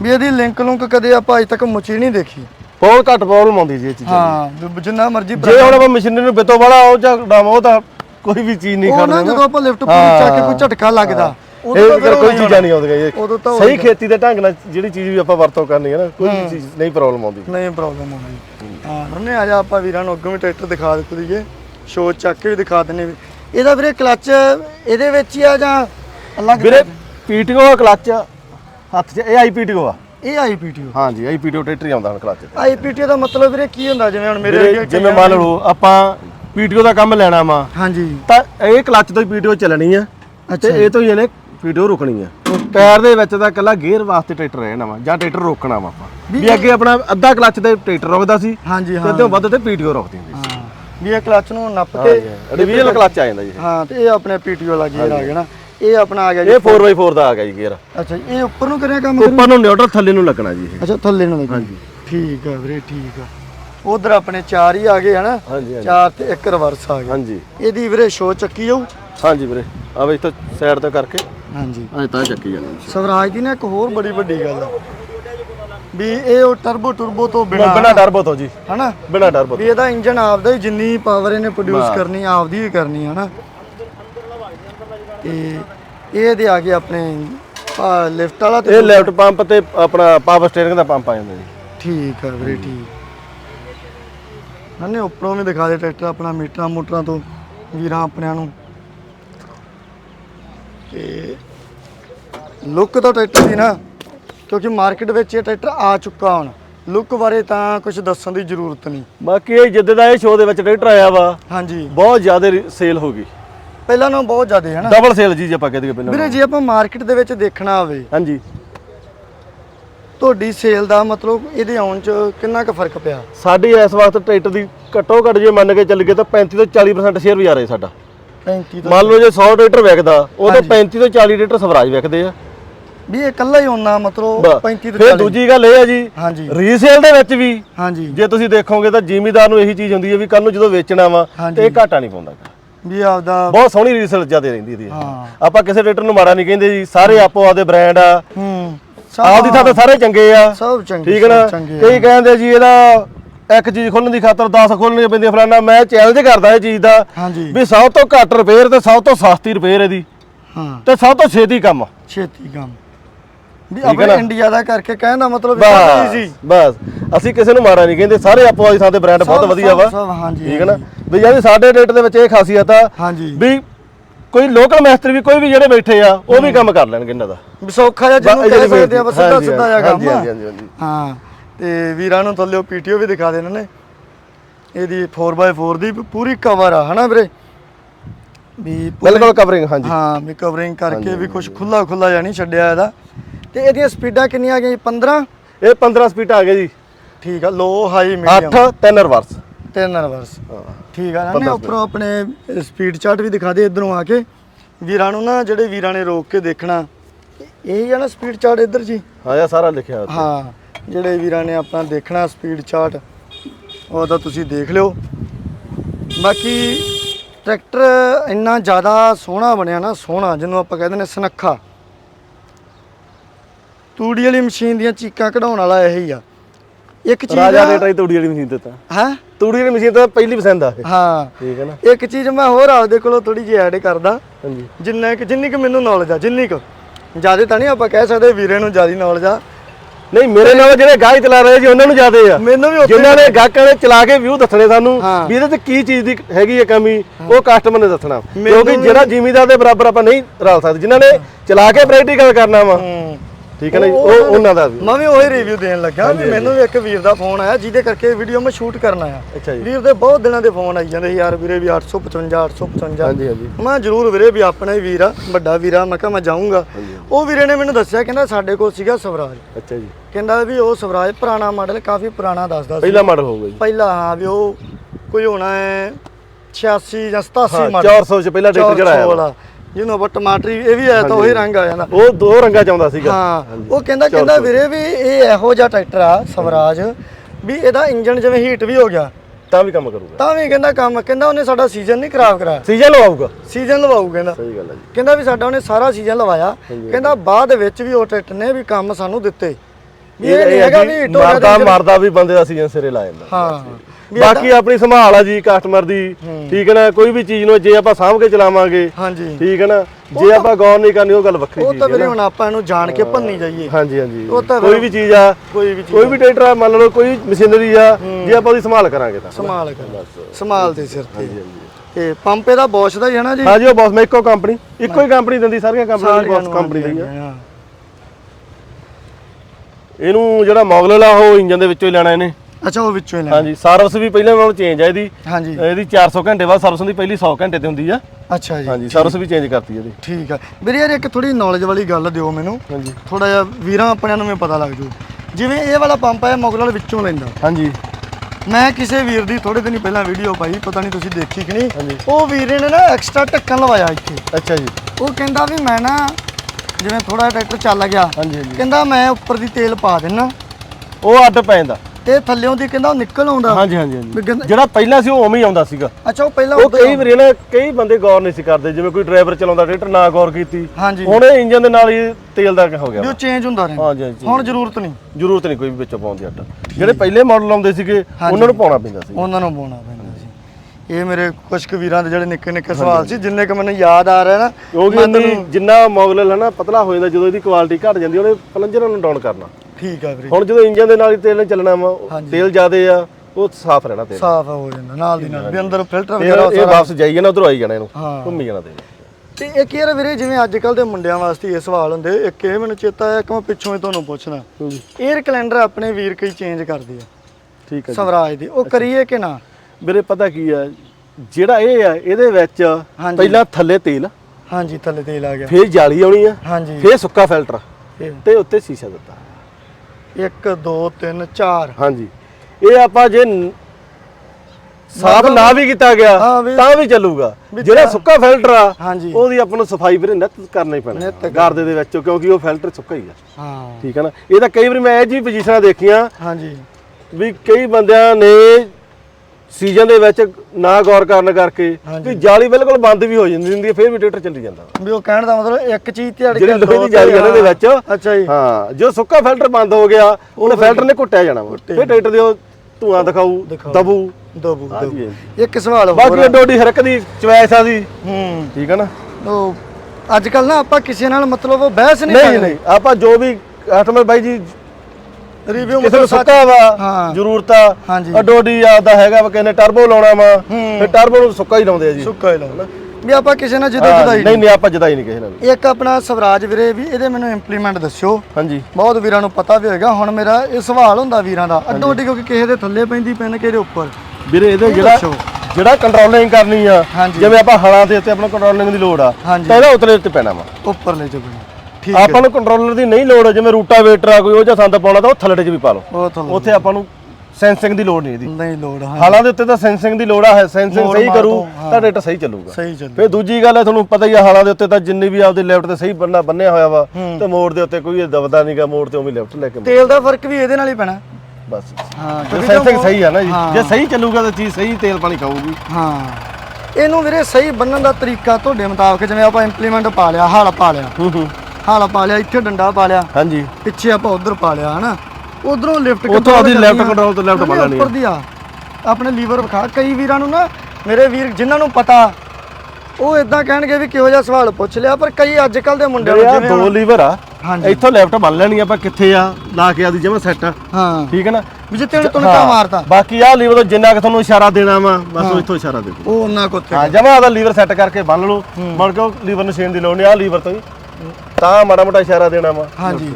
ਵੀ ਇਹਦੀ ਲਿੰਕ ਲੁੰਕ ਕਦੇ ਆਪਾਂ ਅਜੇ ਤੱਕ ਮੁੱਚੀ ਨਹੀਂ ਦੇਖੀ।
ਬਹੁਤ ਘੱਟ ਪ੍ਰੋਬਲਮ ਆਉਂਦੀ ਜੀ ਇਹ ਚੀਜ਼ਾਂ
ਹਾਂ ਜਿੰਨਾ ਮਰਜ਼ੀ
ਜੇ ਹੁਣ ਆਪਾਂ ਮਸ਼ੀਨਰੀ ਨੂੰ ਬਿੱਤੋਂ ਵਾਲਾ ਉਹ ਜਾਂ ਡਾਮ ਉਹ ਤਾਂ ਕੋਈ ਵੀ ਚੀਜ਼ ਨਹੀਂ
ਉਹ ਨਾ
ਖੜਦਾ
ਜਦੋਂ ਆਪਾਂ ਲਿਫਟ ਪੂਰੀ ਚੱਕ ਕੇ ਕੋਈ ਝਟਕਾ ਲੱਗਦਾ ਉਦੋਂ
ਇਹ
ਤਾਂ
ਫਿਰ ਕੋਈ ਚੀਜ਼ਾਂ ਨਹੀਂ ਆਉਂਦੀਆਂ
ਉਦੋਂ ਤਾਂ
ਸਹੀ ਖੇਤੀ ਦੇ ਢੰਗ ਨਾਲ ਜਿਹੜੀ ਚੀਜ਼ ਵੀ ਆਪਾਂ ਵਰਤੋਂ ਕਰਨੀ ਹੈ ਨਾ ਕੋਈ ਵੀ ਚੀਜ਼ ਨਹੀਂ ਪ੍ਰੋਬਲਮ ਆਉਂਦੀ।
ਨਹੀਂ ਪ੍ਰੋਬਲਮ ਆਉਂਦੀ। ਹਾਂ ਉਹਨੇ ਆ ਜਾ ਆਪਾਂ ਵੀਰਾਂ ਨੂੰ ਅੱਗੋਂ ਵੀ ਟਰੈਕਟਰ ਦਿਖਾ ਦਿੱਤੇ ਦੀਏ ਸ਼ੋਅ ਚੱਕ ਕੇ ਵੀ ਦਿਖਾ ਦਿੰਨੇ ਵੀ। ਇਹਦਾ ਵੀਰੇ ਕਲੱਚ ਇਹਦੇ ਵਿੱਚ ਹੀ ਆ ਜਾਂ ਅਲੱਗ
ਵੀਰੇ ਪੀਟੀਓ ਕਲੱਚ। ਹੱਥ 'ਚ ਇਹ ਆਈਪੀਟੀਓ ਆ।
ਇਹ ਆਈਪੀਟੀਓ
ਹਾਂਜੀ ਆਈਪੀਟੀਓ ਟਰੈਕਟਰ ਹੀ ਆਉਂਦਾ ਹੁਣ ਕਲੱਚ ਤੇ
ਆਈਪੀਟੀਓ ਦਾ ਮਤਲਬ ਵੀਰੇ ਕੀ ਹੁੰਦਾ? ਜਿਵੇਂ ਹੁਣ ਮੇਰੇ
ਵੀਰੇ
ਅੱਗੇ
ਜਿਵੇਂ ਮੰਨ ਲਓ ਆਪਾਂ ਪੀਟੀਓ ਦਾ ਕੰਮ ਲੈਣਾ ਵਾ
ਹਾਂਜੀ।
ਤਾਂ ਇਹ ਕਲੱਚ ਤੋਂ ਹੀ ਪੀਟੀਓ ਚੱਲਣੀ ਆ।
ਅੱਛਾ
ਤੇ ਇਹ ਤੋਂ ਹੀ ਇਹਨੇ ਪੀਟੀਓ ਰੋਕਣੀ ਆ। ਟਾਇਰ ਦੇ ਵਿੱਚ ਤਾਂ ਕੱਲਾ ਗੇਅਰ ਵਾਸਤੇ ਟਰੈਕਟਰ ਰਹਿਣਾ ਵਾ ਜਾਂ ਟਰੈਕਟਰ ਰੋਕਣਾ ਵਾ ਆਪਾਂ। ਵੀ ਅੱਗੇ ਆਪਣਾ ਅੱਧਾ ਕਲੱਚ ਤੇ ਟਰੈਕਟਰ ਰੁਕਦਾ ਸੀ
ਹਾਂਜੀ
ਤੇ
ਹਾਂ।
ਵੱਧ ਤੇ ਪੀਟੀਓ ਰੁਕਦੀ ਹੁੰਦੀ ਸੀ।
ਹਾਂ। ਵੀ ਇਹ ਕਲਚ ਨੂੰ ਨੱਪ ਕੇ
ਰਿਵੀਜ਼ਨ ਕਲੱਚ ਆ ਜਾਂਦਾ ਜੀ।
ਹਾਂ ਤੇ ਇਹ ਆਪਣੇ ਪੀਟੀਓ ਵਾਲਾ ਗੇਅਰ ਆ ਗਿਆ ਨਾ। ਇਹ ਆਪਣਾ ਆ ਗਿਆ ਜੀ।
ਇਹ 4x4 ਦਾ ਆ ਗਿਆ ਜੀ ਗੇਅਰ।
ਅੱਛਾ ਜੀ, ਇਹ ਉੱਪਰ ਨੂੰ ਕਰਿਆ ਕੰਮ ਕਰੂ?
ਉੱਪਰ ਨੂੰ ਨਿਊਟਰਲ ਥੱਲੇ ਨੂੰ ਲੱਗਣਾ ਜੀ ਇਹ।
ਅੱਛਾ ਥੱਲੇ ਨੂੰ ਲੱਗੀ
ਹਾਂਜੀ।
ਠੀਕ ਆ ਵੀਰੇ ਠੀਕ ਆ। ਉਧਰ ਆਪਣੇ ਚਾਰ ਹੀ ਆ ਗਏ ਹਨਾ?
ਹਾਂਜੀ ਹਾਂਜੀ।
ਚਾਰ ਤੇ ਇੱਕ ਰਿਵਰਸ ਆ ਗਿਆ।
ਹਾਂਜੀ।
ਇਹਦੀ ਵੀਰੇ ਸ਼ੋ ਚੱਕੀ ਜਾਊ?
ਹਾਂਜੀ ਵੀਰੇ ਆ ਵੇ ਇੱਥੇ ਸਾਈਡ ਤੇ ਕਰਕੇ।
ਹਾਂਜੀ।
ਅਜੇ ਤਾਂ ਚੱਕੀ ਜਾਣੀ
ਸਵਰਾਜ ਦੀ ਨਾ ਇੱਕ ਹੋਰ ਬੜੀ ਵੱਡੀ ਗੱਲ ਆ। ਵੀ ਇਹ ਉਹ ਟਰਬੋ ਟਰਬੋ ਤੋਂ ਬਿਨਾ
ਬਿਨਾ ਡਰਬੋ ਤੋਂ ਜੀ।
ਹਨਾ?
ਬਿਨਾ ਡਰਬੋ
ਵੀ ਇਹਦਾ ਇੰਜਨ ਆਪਦਾ ਹੀ ਜਿੰਨੀ ਪਾਵਰ ਇਹਨੇ ਪ੍ਰੋਡਿਊਸ
ਬਸ।
ਕਰਨੀ ਆਪਦੀ ਹੀ ਕਰਨੀ ਹਨਾ? ਤੇ ਇਹ ਦੇ ਆ ਗਏ ਆਪਣੇ ਲਿਫਟ ਵਾਲਾ ਤੇ
ਇਹ ਲੈਫਟ ਪੰਪ ਤੇ ਆਪਣਾ ਪਾਵਰ ਸਟੀਅਰਿੰਗ ਦਾ ਪੰਪ ਆ ਜਾਂਦਾ ਜੀ।
ਠੀਕ ਆ ਵੀਰੇ ਠੀਕ। ਨਾਨੇ ਉੱਪਰੋਂ ਵੀ ਦਿਖਾ ਦੇ ਟਰੈਕਟਰ ਆਪਣਾ ਮੀਟਰਾਂ ਮੋਟਰਾਂ ਤੋਂ ਵੀਰਾਂ ਆਪਣਿਆਂ ਨੂੰ। ਤੇ ਲੁੱਕ ਤਾਂ ਟਰੈਕਟਰ ਦੀ ਨਾ ਕਿਉਂਕਿ ਮਾਰਕੀਟ ਵਿੱਚ ਇਹ ਟਰੈਕਟਰ ਆ ਚੁੱਕਾ ਹੁਣ। ਲੁੱਕ ਬਾਰੇ ਤਾਂ ਕੁਝ ਦੱਸਣ ਦੀ ਜ਼ਰੂਰਤ ਨਹੀਂ।
ਬਾਕੀ ਇਹ ਜਿੱਦੇ ਦਾ ਇਹ ਸ਼ੋਅ ਦੇ ਵਿੱਚ ਟਰੈਕਟਰ ਆਇਆ ਵਾ
ਹਾਂਜੀ।
ਬਹੁਤ ਜ਼ਿਆਦਾ ਸੇਲ ਹੋ ਗਈ।
ਪਹਿਲਾਂ ਨਾਲੋਂ ਬਹੁਤ ਜ਼ਿਆਦਾ ਹੈ ਨਾ।
ਡਬਲ ਸੇਲ ਜੀ ਜੇ ਆਪਾਂ ਕਹਦੇ ਪਹਿਲਾਂ
ਵੀਰੇ ਜੇ ਆਪਾਂ ਮਾਰਕੀਟ ਦੇ ਵਿੱਚ ਦੇਖਣਾ ਹੋਵੇ
ਹਾਂਜੀ।
ਤੁਹਾਡੀ ਸੇਲ ਦਾ ਮਤਲਬ ਇਹਦੇ ਆਉਣ 'ਚ ਕਿੰਨਾ ਕੁ ਫ਼ਰਕ ਪਿਆ?
ਸਾਡੀ ਇਸ ਵਕਤ ਟਰੈਕਟਰ ਦੀ ਘੱਟੋ ਘੱਟ ਜੇ ਮੰਨ ਕੇ ਚੱਲੀਏ ਤਾਂ 35 ਤੋਂ 40% ਸ਼ੇਅਰ ਵੀ ਆ ਰਿਹਾ ਸਾਡਾ।
35 ਤੋਂ
ਮੰਨ ਲਓ ਜੇ 100 ਟਰੈਕਟਰ ਵਿਕਦਾ ਉਹਦੇ
ਹਾਂਜੀ।
35 ਤੋਂ 40 ਟਰੈਕਟਰ ਸਵਰਾਜ ਵਿਕਦੇ ਆ।
ਵੀ ਇਹ ਇਕੱਲਾ ਹੀ ਹੋਣਾ ਮਤਲਬ
ਬਸ।
35 ਤੋਂ
ਫਿਰ
40
ਦੂਜੀ ਗੱਲ ਇਹ ਆ ਜੀ ਰੀਸੇਲ ਦੇ ਵਿੱਚ ਵੀ
ਹਾਂਜੀ।
ਜੇ ਤੁਸੀਂ ਦੇਖੋਗੇ ਤਾਂ ਜ਼ਿਮੀਦਾਰ ਨੂੰ ਇਹੀ ਚੀਜ਼ ਹੁੰਦੀ ਹੈ ਵੀ ਕੱਲ ਨੂੰ ਜਦੋਂ ਵੇਚਣਾ ਵਾ। ਤੇ ਇਹ ਘਾਟਾ ਨਹੀਂ ਪਾਉਂਦਾ।
ਵੀ ਆਪਦਾ
ਬਹੁਤ ਸੋਹਣੀ ਰੀਸੇਲ ਜ਼ਿਆਦਾ ਰਹਿੰਦੀ ਇਹਦੀ। ਆਪਾਂ ਕਿਸੇ ਟਰੈਕਟਰ ਨੂੰ ਮਾੜਾ ਨਹੀਂ ਕਹਿੰਦੇ ਜੀ ਸਾਰੇ ਆਪੋ ਆਪਦੇ ਬ੍ਰਾਂਡ ਆ।
ਹੂੰ।
ਆਪਦੀ ਥਾਂ ਤੇ ਸਾਰੇ ਚੰਗੇ ਆ।
ਸਭ ਚੰਗੇ
ਠੀਕ ਹੈ ਨਾ। ਕਈ ਕਹਿੰਦੇ ਜੀ ਇਹਦਾ ਇੱਕ ਚੀਜ਼ ਖੋਲਣ ਦੀ ਖਾਤਰ 10 ਖੋਲਣੀਆਂ ਪੈਂਦੀਆਂ ਫਲਾਣਾ ਮੈਂ ਚੈਲੰਜ ਕਰਦਾ ਇਹ ਚੀਜ਼ ਦਾ
ਹਾਂਜੀ।
ਵੀ ਸਭ ਤੋਂ ਘੱਟ ਰਿਪੇਅਰ ਤੇ ਸਭ ਤੋਂ ਸਸਤੀ ਰਿਪੇਅਰ ਇਹਦੀ।
ਹਾਂ।
ਤੇ ਸਭ ਤੋਂ ਛੇਤੀ ਕੰਮ।
ਛੇਤੀ ਕੰਮ। ਵੀ
ਠੀਕ ਹੈ
ਆਪਣੇ
ਨਾ?
ਇੰਡੀਆ ਦਾ ਕਰਕੇ ਕਹਿਣ ਦਾ ਮਤਲਬ
ਬਸ ਅਸੀਂ ਕਿਸੇ ਨੂੰ ਮਾੜਾ ਨਹੀਂ ਕਹਿੰਦੇ ਸਾਰੇ ਆਪੋ ਆਪਦੀ ਥਾਂ ਤੇ ਬ੍ਰਾਂਡ ਬਹੁਤ
ਸਭ-
ਵਧੀਆ ਵਾ।
ਸਭ ਹਾਂਜੀ,
ਠੀਕ ਹੈ ਨਾ? ਵੀ ਯਾਨੀ ਸਾਡੇ ਰੇਟ ਦੇ ਵਿੱਚ ਇਹ ਖਾਸੀਅਤ ਆ
ਹਾਂਜੀ।
ਵੀ ਕੋਈ ਲੋਕਲ ਮੈਸਤਰੀ ਵੀ ਕੋਈ ਵੀ ਜਿਹੜੇ ਬੈਠੇ ਆ ਉਹ ਵੀ ਕੰਮ ਕਰ ਲੈਣਗੇ ਇਹਨਾਂ ਦਾ।
ਵੀ ਸੌਖਾ ਜਿਹਾ ਜਿਹਨੂੰ
ਬਸ
ਕਹਿ ਸਕਦੇ ਆ ਬਸ ਸਿੱਧਾ
ਹਾਂਜੀ,
ਸਿੱਧਾ ਜਿਹਾ ਕੰਮ ਆ।
ਹਾਂਜੀ, ਹਾਂਜੀ, ਹਾਂਜੀ।
ਹਾਂ। ਤੇ ਵੀਰਾਂ ਨੂੰ ਥੱਲੇ ਪੀਟੀਓ ਵੀ ਦਿਖਾ ਦੇਣਾ ਨੇ। ਇਹਦੀ 4x4 ਦੀ ਪੂਰੀ ਕਵਰ ਆ ਹਨਾ ਵੀਰੇ? ਵੀ
ਬਿਲਕੁਲ ਕਵਰਿੰਗ ਹਾਂਜੀ।
ਹਾਂ ਵੀ ਕਵਰਿੰਗ ਕਰਕੇ ਵੀ ਕੁਝ ਖੁੱਲਾ ਖੁੱਲਾ ਜਾਂ ਨਹੀਂ ਛੱਡਿਆ ਇਹਦਾ। ਤੇ ਇਹਦੀਆਂ ਸਪੀਡਾਂ ਕਿੰਨੀਆਂ ਆ ਗਈਆਂ 15
ਇਹ 15 ਸਪੀਡ ਆ ਗਏ ਜੀ।
ਠੀਕ ਆ ਲੋ ਹਾਈ ਮੀਡੀਅਮ
8 3 ਰਿਵਰਸ
ਤਿੰਨ
ਹਾਂ।
ਠੀਕ ਆ ਨਾ
15
ਉੱਪਰੋਂ ਆਪਣੇ ਸਪੀਡ ਚਾਰਟ ਵੀ ਦਿਖਾ ਦੇ ਇਧਰੋਂ ਆ ਕੇ। ਵੀਰਾਂ ਨੂੰ ਨਾ ਜਿਹੜੇ ਵੀਰਾਂ ਨੇ ਰੋਕ ਕੇ ਦੇਖਣਾ ਇਹ ਹੀ ਆ ਨਾ ਸਪੀਡ ਚਾਰਟ ਇੱਧਰ ਜੀ।
ਹਾਂ ਇਹ ਸਾਰਾ ਲਿਖਿਆ।
ਹਾਂ। ਜਿਹੜੇ ਵੀਰਾਂ ਨੇ ਆਪਣਾ ਦੇਖਣਾ ਸਪੀਡ ਚਾਰਟ ਉਹ ਤਾਂ ਤੁਸੀਂ ਦੇਖ ਲਿਓ। ਬਾਕੀ ਟਰੈਕਟਰ ਇੰਨਾ ਜ਼ਿਆਦਾ ਸੋਹਣਾ ਬਣਿਆ ਨਾ ਸੋਹਣਾ ਜਿਹਨੂੰ ਆਪਾਂ ਕਹਿੰਦੇ ਨੇ ਸਨੱਖਾ। ਤੂੜੀ ਵਾਲੀ ਮਸ਼ੀਨ ਦੀਆਂ ਚੀਕਾਂ ਕਢਾਉਣ ਵਾਲਾ ਇਹ ਹੀ ਆ। ਇੱਕ ਚੀਜ਼
ਰਾਜਾ
ਆ
ਦੇ ਟਰਾਈ ਤੂੜੀ ਵਾਲੀ ਮਸ਼ੀਨ ਤੇ ਤਾਂ।
ਹਾਂ?
ਤੂੜੀ ਵਾਲੀ ਮਸ਼ੀਨ ਤਾਂ ਪਹਿਲੀ ਪਸੰਦ ਆ ਇਹ।
ਹਾਂ।
ਠੀਕ ਹੈ ਨਾ?
ਇੱਕ ਚੀਜ਼ ਮੈਂ ਹੋਰ ਆਪਦੇ ਕੋਲੋਂ ਥੋੜੀ ਜਿਹੀ ਐਡ ਕਰਦਾ।
ਹਾਂਜੀ।
ਜਿੰਨਾ ਕਿ ਜਿੰਨੀ ਕਿ ਮੈਨੂੰ ਨੌਲੇਜ ਆ ਜਿੰਨੀ ਕੁ। ਜ਼ਿਆਦਾ ਤਾਂ ਨਹੀਂ ਆਪਾਂ ਕਹਿ ਸਕਦੇ ਵੀਰੇ ਨੂੰ ਜ਼ਿਆਦਾ ਨੌਲੇਜ ਆ।
ਨਹੀਂ ਮੇਰੇ ਨਾਲ ਜਿਹੜੇ ਗਾਹਕ ਚਲਾ ਰਹੇ ਜੀ ਉਹਨਾਂ ਨੂੰ ਜ਼ਿਆਦੇ ਆ।
ਮੈਨੂੰ ਵੀ ਉੱਥੇ
ਜਿਨ੍ਹਾਂ ਨੇ ਗਾਹਕਾਂ ਨੇ ਚਲਾ ਕੇ ਵਿਊ ਦੱਸਣੇ ਸਾਨੂੰ। ਵੀ ਇਹਦੇ ਤੇ ਕੀ ਚੀਜ਼ ਦੀ ਹੈਗੀ ਹੈ ਕਮੀ ਉਹ ਕਸਟਮਰ ਨੇ ਦੱਸਣਾ। ਕਿਉਂਕਿ ਜਿਹੜਾ ਜ਼ਿਮੀਦਾਰ ਦੇ ਬਰਾਬਰ ਆਪਾਂ ਨਹੀਂ ਰਲ ਸਕਦੇ ਜਿਨ੍ਹਾਂ ਨੇ ਚਲਾ ਕੇ ਪ੍ਰੈਕਟੀਕਲ ਕਰਨਾ ਵਾ। ਠੀਕ ਹੈ ਨਾ ਜੀ?
ਉਹ-
ਉਹ ਉਹਨਾਂ ਦਾ ਵੀ
ਮੈਂ ਵੀ ਉਹੀ ਰਿਵਿਊ ਦੇਣ ਲੱਗਾ ਵੀ ਮੈਨੂੰ ਵੀ ਇੱਕ ਵੀਰ ਦਾ ਫੋਨ ਆਇਆ ਜਿਹਦੇ ਕਰਕੇ ਵੀਡੀਓ ਮੈਂ ਸ਼ੂਟ ਕਰਨਾ ਆ
ਅੱਛਾ ਜੀ।
ਵੀਰ ਦੇ ਬਹੁਤ ਦਿਨਾਂ ਦੇ ਫੋਨ ਆਈ ਜਾਂਦੇ ਯਾਰ ਵੀਰੇ ਵੀ 855 855
ਹਾਂਜੀ ਹਾਂਜੀ।
ਮੈਂ ਜ਼ਰੂਰ ਵੀਰੇ ਵੀ ਆਪਣਾ ਹੀ ਵੀਰ ਆ ਵੱਡਾ ਵੀਰ ਆ। ਮੈਂ ਕਿਹਾ ਮੈਂ ਜਾਊਂਗਾ। ਉਹ ਵੀਰੇ ਨੇ ਮੈਨੂੰ ਦੱਸਿਆ ਕਹਿੰਦਾ ਸਾਡੇ ਕੋਲ ਸੀਗਾ ਸਵਰਾਜ।
ਅੱਛਾ ਜੀ।
ਕਹਿੰਦਾ ਵੀ ਉਹ ਸਵਰਾਜ ਪੁਰਾਣਾ ਮਾਡਲ ਕਾਫੀ ਪੁਰਾਣਾ ਦੱਸਦਾ ਸੀ।
ਪਹਿਲਾ ਮਾਡਲ ਹੋਊਗਾ ਜੀ।
ਪਹਿਲਾਂ ਹਾਂ ਵੀ ਉਹ ਕੋਈ ਹੋਣਾ ਹੈ 86 ਜਾਂ 87
ਹਾਂ
ਮਾਡਲ
400 ਚ ਪਹਿਲਾ ਟਰੈਕਟਰ ਜਿਹੜਾ ਆਇਆ
ਜਿਹਨੂੰ ਆਪਾਂ ਟਮਾਟਰੀ ਇਹ ਵੀ ਆਇਆ ਤਾਂ ਉਹੀ ਰੰਗ ਆ ਜਾਂਦਾ।
ਉਹ ਦੋ ਰੰਗਾਂ ਚ ਆਉਂਦਾ ਸੀਗਾ।
ਹਾਂ। ਉਹ ਕਹਿੰਦਾ ਕਹਿੰਦਾ ਵੀਰੇ ਵੀ ਇਹ ਇਹੋ ਜਿਹਾ ਟਰੈਕਟਰ ਆ ਸਵਰਾਜ ਵੀ ਇਹਦਾ ਇੰਜਨ ਜਿਵੇਂ ਹੀਟ ਵੀ ਹੋ ਗਿਆ।
ਤਾਂ ਵੀ ਕੰਮ ਕਰੂਗਾ।
ਤਾਂ ਵੀ ਕਹਿੰਦਾ ਕੰਮ ਕਹਿੰਦਾ ਉਹਨੇ ਸਾਡਾ ਸੀਜ਼ਨ ਨਹੀਂ ਖਰਾਬ ਕਰਾਇਆ।
ਸੀਜ਼ਨ ਲਵਾਊਗਾ।
ਸੀਜ਼ਨ ਲਵਾਊ ਕਹਿੰਦਾ।
ਸਹੀ ਗੱਲ ਹੈ ਜੀ।
ਕਹਿੰਦਾ ਵੀ ਸਾਡਾ ਉਹਨੇ ਸਾਰਾ ਸੀਜ਼ਨ ਲਵਾਇਆ। ਕਹਿੰਦਾ ਬਾਅਦ ਵਿੱਚ ਵੀ ਉਹ ਟਰੈਕਟਰ ਨੇ ਵੀ ਕੰਮ ਸਾਨੂੰ ਦਿੱਤੇ। ਇਹ ਨਹੀਂ ਹੈਗਾ ਵੀ
ਮਰਦਾ ਮਰਦਾ ਵੀ ਬੰਦੇ ਦਾ ਸੀਜ਼ਨ ਸਿਰੇ ਲਾ ਜਾਂਦਾ।
ਹਾਂ।
ਬਾਕੀ ਆਪਣੀ ਸੰਭਾਲ ਆ ਜੀ ਕਸਟਮਰ ਦੀ। ਠੀਕ ਹੈ ਨਾ ਕੋਈ ਵੀ ਚੀਜ਼ ਨੂੰ ਜੇ ਆਪਾਂ ਸਾਂਭ ਕੇ ਚਲਾਵਾਂਗੇ
ਹਾਂਜੀ।
ਠੀਕ ਹੈ ਨਾ ਜੇ ਆਪਾਂ ਗੌਰ ਨਹੀਂ ਕਰਨੀ ਉਹ ਗੱਲ ਵੱਖਰੀ
ਉਹ
ਚੀਜ਼
ਤਾਂ
ਹੈ
ਵੀਰੇ
ਨਾ।
ਹੁਣ ਆਪਾਂ ਇਹਨੂੰ ਜਾਣ ਕੇ ਭੰਨੀ ਜਾਈਏ।
ਹਾਂਜੀ ਹਾਂਜੀ।
ਉਹ ਤਾਂ
ਕੋਈ ਵੀ ਚੀਜ਼ ਆ
ਕੋਈ ਵੀ
ਕੋਈ ਵੀ ਟਰੈਕਟਰ ਆ ਮੰਨ ਲਓ ਕੋਈ ਮਸ਼ੀਨਰੀ ਆ ਜੇ ਆਪਾਂ ਉਹਦੀ ਸੰਭਾਲ ਕਰਾਂਗੇ ਤਾਂ।
ਸੰਭਾਲ ਕਰ ਸੰਭਾਲ ਦੇ ਸਿਰ ਤੇ। ਤੇ ਪੰਪ ਇਹਦਾ ਬੋਸ਼ ਦਾ ਹੀ ਹੈ ਨਾ ਜੀ?
ਹਾਂਜੀ ਉਹ ਬਸ ਮੈਕੋ ਕੰਪਨੀ ਇੱਕੋ ਹੀ ਕੰਪਨੀ ਦਿੰਦੀ ਸਾਰੀਆਂ ਕੰਪਨੀਆਂ
ਸਾਰੀਆਂ
ਬਸ ਕੰਪਨੀ ਦੀ ਆ। ਇਹਨੂੰ ਜਿਹੜਾ ਮੌਗਲ ਆ ਉਹ ਇੰਜਨ ਦੇ ਵਿੱਚੋਂ ਹੀ ਲੈਣਾ ਇਹਨੇ।
ਅੱਛਾ ਉਹ ਵਿੱਚੋਂ ਹੀ ਲੈਣਾ।
ਹਾਂਜੀ ਸਰਵਿਸ ਵੀ ਪਹਿਲਾਂ ਨਾਲੋਂ ਚੇਂਜ ਆ ਇਹਦੀ।
ਹਾਂਜੀ।
ਇਹਦੀ 400 ਘੰਟੇ ਬਾਅਦ ਸਰਵਿਸ ਹੁੰਦੀ ਪਹਿਲੀ 100 ਘੰਟੇ ਤੇ ਹੁੰਦੀ ਆ।
ਅੱਛਾ ਜੀ।
ਹਾਂਜੀ ਸਰਵਿਸ ਵੀ ਚੇਂਜ ਕਰਤੀ ਇਹਦੀ।
ਠੀਕ ਆ। ਵੀਰੇ ਯਾਰ ਇੱਕ ਥੋੜੀ ਨੌਲੇਜ ਵਾਲੀ ਗੱਲ ਦਿਓ ਮੈਨੂੰ।
ਹਾਂਜੀ।
ਥੋੜਾ ਜਿਹਾ ਵੀਰਾਂ ਆਪਣਿਆਂ ਨੂੰ ਵੀ ਪਤਾ ਲੱਗ ਜੂ। ਜਿਵੇਂ ਇਹ ਵਾਲਾ ਪੰਪ ਹੈ ਮੁਗਲ ਵਾਲੇ ਵਿੱਚੋਂ ਲੈਂਦਾ।
ਹਾਂਜੀ।
ਮੈਂ ਕਿਸੇ ਵੀਰ ਦੀ ਥੋੜੇ ਦਿਨ ਪਹਿਲਾਂ ਵੀਡੀਓ ਪਾਈ ਪਤਾ ਨਹੀਂ ਤੁਸੀਂ ਦੇਖੀ ਕਿ ਨਹੀਂ। ਉਹ ਵੀਰੇ ਨੇ ਨਾ ਐਕਸਟਰਾ ਢੱਕਣ ਲਵਾਇਆ ਇੱਥੇ।
ਅੱਛਾ ਜੀ।
ਉਹ ਕਹਿੰਦਾ ਵੀ ਮੈਂ ਨਾ ਜਿਵੇਂ ਥੋੜਾ ਟਰੈਕਟਰ ਚੱਲ ਗਿਆ। ਕਹਿੰਦਾ ਮੈਂ ਉੱਪਰ ਦੀ ਤੇਲ ਪਾ ਦੇਣਾ
ਉਹ ਅੱਡ ਪੈ ਜਾਂਦਾ।
ਤੇ ਥੱਲਿਓਂ ਦੀ ਕਹਿੰਦਾ ਉਹ ਨਿਕਲ ਆਉਂਦਾ।
ਹਾਂਜੀ ਹਾਂਜੀ ਜਿਹੜਾ ਪਹਿਲਾਂ ਸੀ ਉਹ ਉਵੇਂ ਹੀ ਆਉਂਦਾ ਸੀਗਾ।
ਅੱਛਾ ਉਹ ਪਹਿਲਾਂ
ਉਹ
ਉੱਧਰ
ਕਈ ਵਾਰੀ ਨਾ ਕਈ ਬੰਦੇ ਗੌਰ ਨਹੀਂ ਸੀ ਕਰਦੇ ਜਿਵੇਂ ਕੋਈ ਡਰਾਈਵਰ ਚਲਾਉਂਦਾ ਟਰੈਕਟਰ ਨਾ ਗੌਰ ਕੀਤੀ।
ਹਾਂਜੀ।
ਹੁਣ ਇਹ ਇੰਜਨ ਦੇ ਨਾਲ ਹੀ ਤੇਲ ਦਾ ਹੋ ਗਿਆ।
ਵੀ ਉਹ ਚੇਂਜ ਹੁੰਦਾ ਰਹਿੰਦਾ।
ਹਾਂਜੀ ਹਾਂਜੀ
ਹੁਣ ਜ਼ਰੂਰਤ ਨਹੀਂ।
ਜ਼ਰੂਰਤ ਨਹੀਂ ਕੋਈ ਵੀ ਵਿੱਚੋਂ ਪਾਉਣ ਦੀ ਅੱਡ ਜਿਹੜੇ ਪਹਿਲੇ ਮਾਡਲ ਆਉਂਦੇ ਸੀਗੇ ਉਹਨਾਂ ਨੂੰ ਪਾਉਣਾ ਪੈਂਦਾ ਸੀ।
ਉਹਨਾਂ ਨੂੰ ਪਾਉਣਾ ਪੈਂਦਾ ਸੀ। ਇਹ ਮੇਰੇ ਕੁਝ ਕੁ ਵੀਰਾਂ ਦੇ ਜਿਹੜੇ ਨਿੱਕੇ ਨਿੱਕੇ ਸਵਾਲ ਸੀ ਜਿੰਨੇ ਕਿ ਮੈਨੂੰ ਯਾਦ ਆ ਰਿਹਾ ਨਾ
ਕਿਉਂਕਿ ਇੰਨੀ ਜਿੰਨਾ ਮੌਗਲ ਹੈ ਨਾ ਪਤਲਾ ਹੋ ਜਾਂਦਾ ਜਦੋਂ ਇਹਦੀ ਕੁਆਲਿਟੀ ਘਟ ਜਾਂਦੀ ਉਹਨੇ ਪਲੰਜਰਾਂ ਨੂੰ ਡਾਊਨ ਕਰਨਾ।
ਠੀਕ ਆ ਵੀਰੇ।
ਹੁਣ ਜਦੋਂ ਇੰਜਨ ਦੇ ਨਾਲ ਹੀ ਤੇਲ ਨੇ ਚੱਲਣਾ ਵਾ ਤੇਲ ਜ਼ਿਆਦੇ ਆ ਉਹ ਸਾਫ਼ ਰਹਿਣਾ ਤੇਲ।
ਸਾਫ਼ ਹੋ ਜਾਂਦਾ ਨਾਲ ਦੀ ਨਾਲ। ਵੀ ਅੰਦਰ ਫਿਲਟਰ
ਇਹ
ਵਗੈਰਾ
ਇਹ ਵਾਪਸ ਜਾਈ ਜਾਣਾ ਉਧਰੋਂ ਆਈ ਜਾਣਾ ਇਹਨੂੰ। ਘੁੰਮੀ ਜਾਣਾ ਤੇਲ।
ਤੇ ਇੱਕ ਯਾਰ ਵੀਰੇ ਜਿਵੇਂ ਅੱਜ ਕੱਲ ਦੇ ਮੁੰਡਿਆਂ ਵਾਸਤੇ ਇਹ ਸਵਾਲ ਹੁੰਦੇ ਇੱਕ ਇਹ ਮੈਨੂੰ ਚੇਤਾ ਆਇਆ ਕਿ ਮੈਂ ਪਿੱਛੋਂ ਹੀ ਤੁਹਾਨੂੰ ਪੁੱਛਣਾ। 에ਅਰ ਕੈਲੰਡਰ ਆਪਣੇ ਵੀਰ ਕਈ ਚੇਂਜ ਕਰਦੇ ਆ।
ਠੀਕ ਹੈ ਜੀ।
ਸਵਰਾਜ ਦੇ। ਉਹ ਕਰੀਏ ਕਿ ਨਾ?
ਵੀਰੇ ਪਤਾ ਕੀ ਆ ਜਿਹੜਾ ਇਹ ਆ ਇਹਦੇ ਵਿੱਚ
ਹਾਂਜੀ।
ਪਹਿਲਾਂ ਥੱਲੇ ਤੇਲ
ਹਾਂਜੀ ਥੱਲੇ ਤੇਲ ਆ ਗਿਆ।
ਫੇਰ ਜਾਲੀ ਆਉਣੀ ਆ
ਹਾਂਜੀ।
ਫੇਰ ਸੁੱਕਾ ਫਿਲਟਰ ਤੇ ਉੱਤੇ ਸ਼ੀਸ਼ਾ ਦਿੱਤਾ।
1 2 3 4
ਹਾਂਜੀ। ਇਹ ਆਪਾਂ ਜੇ ਨ- ਸਾਫ਼ ਨਾ ਵੀ ਕੀਤਾ ਗਿਆ ਤਾਂ ਵੀ ਚੱਲੂਗਾ। ਜਿਹੜਾ ਸੁੱਕਾ ਫਿਲਟਰ ਆ ਉਹਦੀ ਆਪਾਂ ਨੂੰ ਸਫ਼ਾਈ ਵੀਰੇ ਨਿੱਤ ਕਰਨਾ ਹੀ ਪੈਣਾ ਗਾਰਦੇ ਦੇ ਵਿੱਚ ਕਿਉਂਕਿ ਉਹ ਫਿਲਟਰ ਸੁੱਕਾ ਹੀ ਆ।
ਹਾਂ।
ਠੀਕ ਹੈ ਨਾ? ਇਹ ਤਾਂ ਕਈ ਵਾਰੀ ਮੈਂ ਇਹ ਜੀ ਪੋਜੀਸ਼ਨਾਂ ਦੇਖੀਆਂ
ਹਾਂਜੀ।
ਵੀ ਕਈ ਬੰਦਿਆਂ ਨੇ ਸੀਜ਼ਨ ਦੇ ਵਿੱਚ ਨਾ ਗੌਰ ਕਰਨ ਕਰਕੇ ਕਿ ਜਾਲੀ ਬਿਲਕੁਲ ਬੰਦ ਵੀ ਹੋ ਜਾਂਦੀ ਹੁੰਦੀ ਹੈ ਫਿਰ ਵੀ ਟਰੈਕਟਰ ਚੱਲੀ ਜਾਂਦਾ।
ਵੀ ਉਹ ਕਹਿਣ ਦਾ ਮਤਲਬ ਇੱਕ ਚੀਜ਼ ਤੇ ਅੜ
ਜਿਹੜੀ ਲੋਹੇ
ਦੋ
ਦੀ ਜਾਲੀ ਉਹਦੇ ਵਿੱਚ।
ਅੱਛਾ ਜੀ।
ਹਾਂ ਜੋ ਸੁੱਕਾ ਫਿਲਟਰ ਬੰਦ ਹੋ ਗਿਆ ਉਹਨੇ ਫਿਲਟਰ ਨੇ ਘੁੱਟਿਆ ਜਾਣਾ। ਫਿਰ ਟਰੈਕਟਰ ਦੇ ਉਹ ਧੂਆਂ ਦਿਖਾਊ। ਦਬੂ।
ਦਬੂ ਇੱਕ ਸਵਾਲ ਹੋਰ
ਬਾਕੀ ਡੋਡੀ ਹਰ ਇੱਕ ਦੀ ਚੁਆਇਸ ਆ ਦੀ
ਹੂੰ।
ਠੀਕ ਹੈ ਨਾ?
ਉਹ ਅੱਜ ਕੱਲ ਨਾ ਆਪਾਂ ਕਿਸੇ ਨਾਲ ਮਤਲਬ ਉਹ ਬਹਿਸ ਨਹੀਂ
ਨਹੀਂ ਨਹੀਂ ਆਪਾਂ ਜੋ ਵੀ ਆਟਮਰ ਬਾਈ ਜੀ
ਰਿਵਿਊ
ਕਿਸੇ ਨੂੰ ਸੁੱਕਾ ਵਾ
ਹਾਂ।
ਜ਼ਰੂਰਤ ਆ
ਹਾਂਜੀ।
ਅਡੋਡੀ ਆਦਾ ਹੈਗਾ ਵਾ ਕਹਿੰਦੇ ਟਰਬੋ ਲਾਉਣਾ ਵਾ
ਹੂੰ।
ਫਿਰ ਟਰਬੋ ਨੂੰ ਸੁੱਕਾ ਹੀ ਲਾਉਂਦੇ ਆ ਜੀ
ਸੁੱਕਾ ਹੀ ਲਾਉਣਾ ਵੀ ਆਪਾਂ ਕਿਸੇ ਨਾਲ ਜਿੱਦਾਂ
ਹਾਂ,
ਜਦਾਈ
ਨਹੀਂ ਨਹੀਂ ਆਪਾਂ ਜਦਾਈ ਨਹੀਂ ਕਿਸੇ ਨਾਲ ਵੀ।
ਇੱਕ ਆਪਣਾ ਸਵਰਾਜ ਵੀਰੇ ਵੀ ਇਹਦੇ ਮੈਨੂੰ ਇੰਪਲੀਮੈਂਟ ਦੱਸਿਓ
ਹਾਂਜੀ
ਬਹੁਤ ਵੀਰਾਂ ਨੂੰ ਪਤਾ ਵੀ ਹੋਏਗਾ ਹੁਣ ਮੇਰਾ ਇਹ ਸਵਾਲ ਹੁੰਦਾ ਵੀਰਾਂ ਦਾ ਅੱਡੋ ਅੱਡੀ ਕਿਉਂਕਿ ਕਿਸੇ ਦੇ ਥੱਲੇ ਪੈਂਦੀ ਪੈਨ ਕਿਸੇ ਦੇ ਉੱਪਰ
ਵੀਰੇ ਇਹਦੇ
ਇਹ
ਜਿਹੜਾ
ਦੱਸੋ।
ਜਿਹੜਾ ਕੰਟਰੋਲਿੰਗ ਕਰਨੀ ਆ
ਹਾਂਜੀ।
ਜਿਵੇਂ ਆਪਾਂ ਹਲਾਂ ਦੇ ਉੱਤੇ ਆਪਣਾ ਕੰਟਰੋਲਿੰਗ ਦੀ ਲੋੜ ਆ
ਹਾਂਜੀ।
ਤਾਂ ਇਹਦਾ ਉਤਲੇ ਉੱਤੇ ਪੈਣਾ ਵਾ
ਉੱਪਰ ਲੈ ਜਾਓ ਠੀਕ ਹੈ।
ਆਪਾਂ ਨੂੰ ਕੰਟਰੋਲਰ ਦੀ ਨਹੀਂ ਲੋੜ ਜਿਵੇਂ ਰੂਟਾਵੇਟਰ ਆ ਕੋਈ ਉਹ ਜਾਂ ਸੰਦ ਪਾਉਣਾ ਤਾਂ ਉਹ ਥੱਲੇ 'ਚ ਵੀ ਪਾ ਲਓ।
ਉਹ ਥੱਲੇ
ਉੱਥੇ ਆਪਾਂ ਨੂੰ ਸੈਂਸਿੰਗ ਦੀ ਲੋੜ ਨਹੀਂ ਇਹਦੀ।
ਨਹੀਂ ਲੋੜ ਹਾਂ।
ਹਾਲਾਂ ਦੇ ਉੱਤੇ ਤਾਂ ਸੈਂਸਿੰਗ ਦੀ ਲੋੜ ਆ ਸੈਂਸਿੰਗ ਸਹੀ ਕਰੂ। ਤਾਂ ਡੇਟਾ ਸਹੀ ਚੱਲੂਗਾ।
ਸਹੀ ਚੱਲ
ਫਿਰ ਦੂਜੀ ਗੱਲ ਹੈ ਤੁਹਾਨੂੰ ਪਤਾ ਹੀ ਆ ਹਾਲਾਂ ਦੇ ਉੱਤੇ ਤਾਂ ਜਿੰਨੀ ਵੀ ਆਪਦੇ ਲੈਫਟ ਤੇ ਸਹੀ ਬੰਨਾ ਬੰਨਿਆ ਹੋਇਆ ਵਾ। ਤੇ ਮੋੜ ਦੇ ਉੱਤੇ ਕੋਈ ਦਬਦਾ ਨਹੀਂਗਾ ਮੋੜ ਤੇ ਉਵੇਂ ਲੈਫਟ ਲੈ ਕੇ
ਤੇਲ ਦਾ ਫ਼ਰਕ ਵੀ ਇਹਦੇ ਨਾਲ ਹੀ ਪੈਣਾ।
ਬਸ।
ਹਾਂ
ਜੇ ਸੈਂਸਿੰਗ ਸਹੀ ਆ ਨਾ ਜੀ। ਜੇ ਸਹੀ ਚੱਲੂਗਾ ਤਾਂ ਚੀਜ਼ ਸਹੀ ਤੇਲ ਪਾਣੀ ਖਾਊਗੀ।
ਹਾਂ। ਇਹਨੂੰ ਵੀਰੇ ਸਹੀ ਬੰਨਣ ਦਾ ਤਰੀਕਾ ਤੁਹਾਡੇ ਮੁਤਾਬਕ ਜਿਵੇਂ ਆਪਾਂ ਇੰਪਲੀਮੈਂਟ ਪਾ ਲਿਆ ਹਲ ਪਾ ਲਿਆ।
ਹੂੰ ਹੂੰ।
ਹਲ ਪਾ ਲਿਆ ਇੱਥੇ ਡੰਡਾ ਪਾ ਲਿਆ।
ਹਾਂਜੀ।
ਪਿੱਛੇ ਆਪਾਂ ਉਧਰ ਪਾ ਲਿਆ ਹਨਾ? ਉਧਰੋਂ ਲਿਫਟ
ਉੱਥੋਂ ਆਪਦੀ left control ਤੋਂ left ਪਾ ਲੈਣੀ।
ਉੱਪਰ ਦੀ ਆ। ਆਪਣੇ ਲੀਵਰ ਵਿਖਾ। ਕਈ ਵੀਰਾਂ ਨੂੰ ਨਾ ਮੇਰੇ ਵੀਰ ਜਿਨ੍ਹਾਂ ਨੂੰ ਪਤਾ ਉਹ ਇਦਾਂ ਕਹਿਣਗੇ ਵੀ ਕਿਹੋ ਜਿਹਾ ਸਵਾਲ ਪੁੱਛ ਲਿਆ ਪਰ ਕਈ ਅੱਜ ਕੱਲ ਦੇ
ਮੇਰੇ
ਨੂੰ ਜਿਵੇਂ
ਦੋ ਲੀਵਰ ਆ। ਇੱਥੋਂ ਲੈਫਟ ਬੰਨ ਲੈਣੀ ਆਪਾਂ ਕਿੱਥੇ ਆ? ਲਾ ਕੇ ਆਦੀ ਜਮਾ ਸੈੱਟ
ਹਾਂ।
ਠੀਕ ਹੈ ਨਾ?
ਵੀ ਜਿੱਤੇ ਉਹਨੇ ਤੁਨਕਾ ਮਾਰਤਾ।
ਬਾਕੀ ਆ ਲੀਵਰ ਤੋਂ ਜਿੰਨਾ ਕਿ ਤੁਹਾਨੂੰ ਇਸ਼ਾਰਾ ਦੇਣਾ ਵਾ ਬਸ ਇੱਥੋਂ ਇਸ਼ਾਰਾ ਦੇ ਦਿਓ।
ਉਹ ਉਹਨਾਂ ਕੋਤੇ
ਹਾਂ ਜਮਾ ਆਦਾ ਲੀਵਰ ਸੈੱਟ ਕਰਕੇ ਬੰਨ ਲਓ। ਮੜ ਕੇ ਲੀਵਰ ਨੂੰ ਛੇਣ ਦੀ ਲੋੜ ਨਹੀਂ ਆ ਲੀਵਰ ਤੋਂ ਹੀ। ਤਾਂ ਮਾੜਾ ਮੋਟਾ ਇਸ਼ਾਰਾ ਦੇਣਾ ਵਾ।
ਹਾਂਜੀ।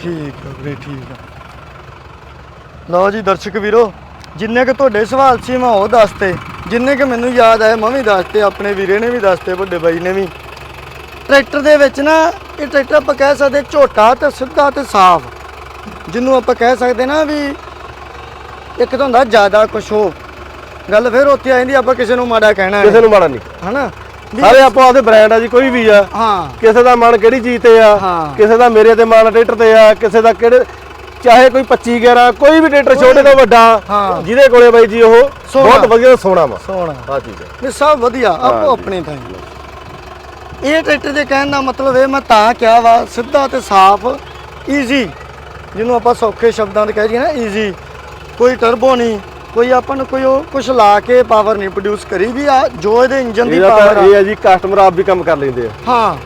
ਠੀਕ ਹੈ ਵੀਰੇ ਠੀਕ ਹੈ ਲਓ ਜੀ ਦਰਸ਼ਕ ਵੀਰੋ ਜਿੰਨੇ ਕਿ ਤੁਹਾਡੇ ਸਵਾਲ ਸੀ ਮੈਂ ਉਹ ਦੱਸਤੇ। ਜਿੰਨੇ ਕਿ ਮੈਨੂੰ ਯਾਦ ਆਏ ਮੈਂ ਵੀ ਦੱਸਤੇ ਆਪਣੇ ਵੀਰੇ ਨੇ ਵੀ ਦੱਸਤੇ ਵੱਡੇ ਬਾਈ ਨੇ ਵੀ। ਟਰੈਕਟਰ ਦੇ ਵਿੱਚ ਨਾ ਇਹ ਟਰੈਕਟਰ ਆਪਾਂ ਕਹਿ ਸਕਦੇ ਝੋਟਾ ਤੇ ਸਿੱਧਾ ਤੇ ਸਾਫ਼। ਜਿਹਨੂੰ ਆਪਾਂ ਕਹਿ ਸਕਦੇ ਨਾ ਵੀ ਇੱਕ ਤਾਂ ਹੁੰਦਾ ਜ਼ਿਆਦਾ ਕੁਛ ਹੋ ਗੱਲ ਫਿਰ ਉੱਥੇ ਆ ਜਾਂਦੀ ਆਪਾਂ ਕਿਸੇ ਨੂੰ ਮਾੜਾ ਕਹਿਣਾ
ਕਿਸੇ ਨੂੰ ਮਾੜਾ ਨਹੀਂ।
ਹਨਾ?
ਸਾਰੇ ਆਪੋ ਆਪਦੇ ਬ੍ਰਾਂਡ ਆ ਜੀ ਕੋਈ ਵੀ ਆ।
ਹਾਂ।
ਕਿਸੇ ਦਾ ਮਨ ਕਿਹੜੀ ਚੀਜ਼ ਤੇ ਆ
ਹਾਂ।
ਕਿਸੇ ਦਾ ਮੇਰੇ ਤੇ ਮਨ ਟਰੈਕਟਰ ਤੇ ਆ ਕਿਸੇ ਦਾ ਕਿਹੜੇ ਚਾਹੇ ਕੋਈ 25 11 ਕੋਈ ਵੀ ਟਰੈਕਟਰ ਛੋਟੇ ਤੋਂ ਵੱਡਾ
ਹਾਂ।
ਜਿਹਦੇ ਕੋਲੇ ਬਾਈ ਜੀ ਉਹ। ਬਹੁਤ ਵਧੀਆ ਸੋਹਣਾ ਵਾ।
ਸੋਹਣਾ।
ਆ ਚੀਜ਼ ਹੈ।
ਇਹ ਸਭ ਵਧੀਆ ਆਪੋ ਆਪਣੇ ਤਾਂ ਇਹ ਟਰੈਕਟਰ ਦੇ ਕਹਿਣ ਦਾ ਮਤਲਬ ਇਹ ਮੈਂ ਤਾਂ ਕਿਹਾ ਵਾ ਸਿੱਧਾ ਤੇ ਸਾਫ਼ ਈਜ਼ੀ ਜਿਹਨੂੰ ਆਪਾਂ ਸੌਖੇ ਸ਼ਬਦਾਂ 'ਚ ਕਹਿ ਜੀਏ ਨਾ ਈਜ਼ੀ ਕੋਈ ਟਰਬੋ ਨਹੀਂ ਕੋਈ ਆਪਾਂ ਨੂੰ ਕੋਈ ਉਹ ਕੁਝ ਲਾ ਕੇ ਪਾਵਰ ਨਹੀਂ ਪ੍ਰੋਡਿਊਸ ਕਰੀ ਵੀ ਆ ਜੋ ਇਹਦੇ ਇੰਜਨ ਦੀ
ਇਹਦਾ
ਪਾਵਰ
ਤਾਂ
ਆ।
ਇਹ ਹੈ ਜੀ ਕਸਟਮਰ ਆਪ ਵੀ ਕੰਮ ਕਰ ਲੈਂਦੇ ਆ।
ਹਾਂ।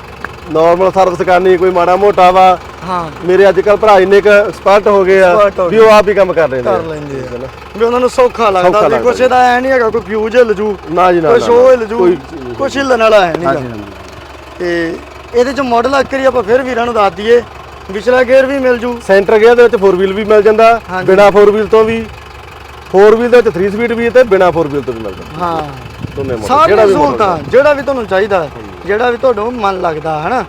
ਨਾਰਮਲ ਸਰਵਿਸ ਕਰਨੀ ਕੋਈ ਮਾੜਾ ਮੋਟਾ ਵਾ।
ਹਾਂ।
ਮੇਰੇ ਅੱਜ ਕੱਲ ਭਰਾ ਇੰਨੇ ਕ ਐਕਸਪਰਟ ਹੋ ਗਏ ਆ
ਹੋ
ਵੀ ਉਹ ਆਪ ਹੀ ਕੰਮ ਕਰ ਲੈਂਦੇ
ਕਰ
ਆ।
ਲੈਂਦੇ ਆ ਵੀ ਉਹਨਾਂ ਨੂੰ ਸੌਖਾ ਲੱਗਦਾ
ਸੌਖਾ
ਵੀ
ਲੱਗਦਾ
ਕੁਛ ਇਹਦਾ ਐ ਨਹੀਂ ਹੈਗਾ ਕੋਈ ਫਿਊਜ਼ ਹਿੱਲ ਜੂ
ਨਾ ਜੀ ਨਾ
ਉਹ
ਨਾ।
ਹਿੱਲ ਜੂ
ਕੋਈ।
ਕੁਛ ਹਿੱਲਣ ਵਾਲਾ ਹੈ ਨਹੀਂ
ਹਾਂਜੀ
ਤੇ ਇਹਦੇ ਚ ਮਾਡਲ ਕਰੀ ਆਪਾਂ ਫਿਰ ਵੀਰਾਂ ਨੂੰ ਦੱਸ ਦਈਏ ਵਿਚਲਾ ਗੇਅਰ ਵੀ ਮਿਲ ਜੂ।
ਸੈਂਟਰ ਗੇਅਰ ਦੇ ਵਿੱਚ 4 ਵੀਲ ਵੀ ਮਿਲ ਜਾਂਦਾ
ਹਾਂਜੀ।
ਬਿਨਾ 4 ਵੀਲ ਤੋਂ ਵੀ। 4 ਵੀਲ ਦੇ ਵਿੱਚ 3 ਸਪੀਡ ਵੀ ਹੈ ਤੇ ਬਿਨਾ 4 ਵੀਲ ਤੋਂ ਵੀ ਮਿਲਦਾ।
ਹਾਂ।
ਦੋਨੇ
ਸਾਰੀਆਂ
ਵੀ
ਸਹੂਲਤਾਂ ਜਿਹੜਾ ਵੀ ਤੁਹਾਨੂੰ ਚਾਹੀਦਾ ਜਿਹੜਾ ਵੀ ਤੁਹਾਨੂੰ ਮਨ ਲੱਗਦਾ ਹਨਾ?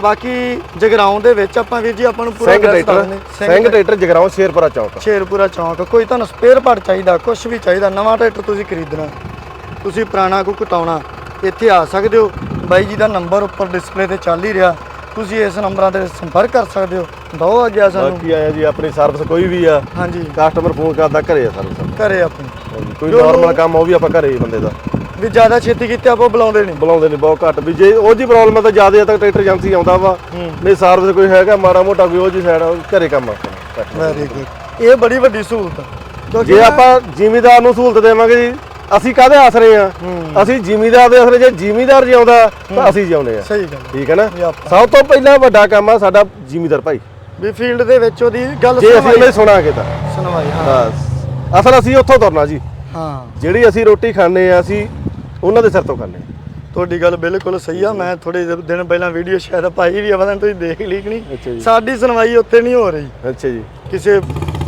ਬਾਕੀ ਜਗਰਾਉਂ ਦੇ ਵਿੱਚ ਆਪਾਂ ਵੀਰ ਜੀ ਆਪਾਂ ਨੂੰ ਪੂਰਾ
ਸਿੰਘ
address
ਟਰੈਕਟਰ
ਦੱਸ ਦਿੰਦੇ।
ਸਿੰਘ ਟਰੈਕਟਰ ਜਗਰਾਉਂ ਸ਼ੇਰਪੁਰਾ ਚੌਕ।
ਸ਼ੇਰਪੁਰਾ ਚੌਂਕ। ਕੋਈ ਤੁਹਾਨੂੰ ਸਪੇਅਰ ਪਾਰਟ ਚਾਹੀਦਾ ਕੁਝ ਵੀ ਚਾਹੀਦਾ ਨਵਾਂ ਟਰੈਕਟਰ ਤੁਸੀਂ ਖਰੀਦਣਾ ਤੁਸੀਂ ਪੁਰਾਣਾ ਕੋ ਕਟਾਉਣਾ ਇੱਥੇ ਆ ਸਕਦੇ ਹੋ। ਬਾਈ ਜੀ ਦਾ ਨੰਬਰ ਉੱਪਰ ਡਿਸਪਲੇ ਤੇ ਚੱਲ ਹੀ ਰਿਹਾ। ਤੁਸੀਂ ਇਸ ਨੰਬਰਾਂ ਤੇ ਸੰਪਰਕ ਕਰ ਸਕਦੇ ਹੋ। ਦੋ ਆ ਗਿਆ ਸਾਨੂੰ।
ਬਾਕੀ ਆਇਆ ਜੀ ਆਪਣੀ ਸਰਵਿਸ ਕੋਈ ਵੀ ਆ
ਹਾਂਜੀ।
ਕਸਟਮਰ ਫੋਨ ਕਰਦਾ ਘਰੇ ਆ ਸਰਵਿਸ
ਘਰੇ ਆਪਣੇ।
ਕੋਈ
ਜੋ-
ਨਾਰਮਲ ਕੰਮ ਆ, ਉਹ ਵੀ ਆਪਾਂ ਘਰੇ ਹੀ ਬੰਦੇ ਦਾ।
ਵੀ ਜ਼ਿਆਦਾ ਛੇਤੀ ਕੀਤੇ ਆਪਾਂ ਬੁਲਾਉਂਦੇ ਨਹੀਂ।
ਬੁਲਾਉਂਦੇ ਨੇ ਬਹੁਤ ਘੱਟ। ਵੀ ਜੇ ਉਹ ਜੀ ਪ੍ਰੋਬਲਮ ਤਾਂ ਜ਼ਿਆਦਾ ਤੱਕ ਟਰੈਕਟਰ ਏਜੰਸੀ ਆਉਂਦਾ ਵਾ। ਨਹੀਂ ਸਰਵਿਸ ਕੋਈ ਹੈਗਾ ਮਾੜਾ ਮੋਟਾ ਕੋਈ ਉਹ ਜੀ ਸਾਈਡ ਘਰੇ ਕੰਮ ਆਪਣਾ
ਵੈਰੀ ਗੁੱਡ ਇਹ ਬੜੀ ਵੱਡੀ ਸਹੂਲਤ ਆ। ਕਿਉਂਕਿ
ਜੇ ਆਪਾਂ ਜ਼ਿਮੀਦਾਰ ਨੂੰ ਸਹੂਲਤ ਦੇਵਾਂਗੇ ਜੀ ਅਸੀਂ ਕਾਹਦੇ ਆਸਰੇ ਆ। ਅਸੀਂ ਜ਼ਿਮੀਦਾਰ ਦੇ ਆਸਰੇ ਜੇ ਜ਼ਿਮੀਦਾਰ ਜਿਉਂਦਾ ਤਾਂ ਅਸੀਂ ਜਿਉਂਦੇ ਆ।
ਸਹੀ ਗੱਲ।
ਠੀਕ ਹੈ ਨਾ?
ਵੀ ਆਪਾਂ-
ਸਭ ਤੋਂ ਪਹਿਲਾਂ ਵੱਡਾ ਕੰਮ ਆ ਸਾਡਾ ਜ਼ਿਮੀਦਾਰ ਭਾਈ।
ਵੀ ਫੀਲਡ ਦੇ ਵਿੱਚ ਉਹਦੀ ਗੱਲ
ਜੇ ਅਸੀਂ ਉਹਨੇ ਸੁਣਾਂਗੇ ਤਾਂ।
ਸੁਣਵਾਈ ਹਾਂ।
ਬਸ। ਅਸਲ ਅਸੀਂ ਉੱਥੋਂ ਤੁਰਨਾ ਜੀ।
ਹਾਂ।
ਜਿਹੜੀ ਅਸੀਂ ਰੋਟੀ ਖਾਂਦੇ ਆ ਅਸੀਂ ਉਹਨਾਂ ਦੇ ਸਿਰ ਤੋਂ ਖਾਂਦੇ
ਤੁਹਾਡੀ ਗੱਲ ਬਿਲਕੁਲ ਸਹੀ ਆ। ਮੈਂ ਥੋੜੇ ਦਿਨ ਪਹਿਲਾਂ ਵੀਡੀਓ ਸ਼ਾਇਦ ਪਾਈ ਵੀ ਆ ਪਤਾ ਤੁਸੀਂ ਦੇਖ ਲਈ ਕਿ ਨਹੀਂ। ਸਾਡੀ ਸੁਣਵਾਈ ਉੱਥੇ ਨਹੀਂ ਹੋ ਰਹੀ।
ਅੱਛਾ ਜੀ।
ਕਿਸੇ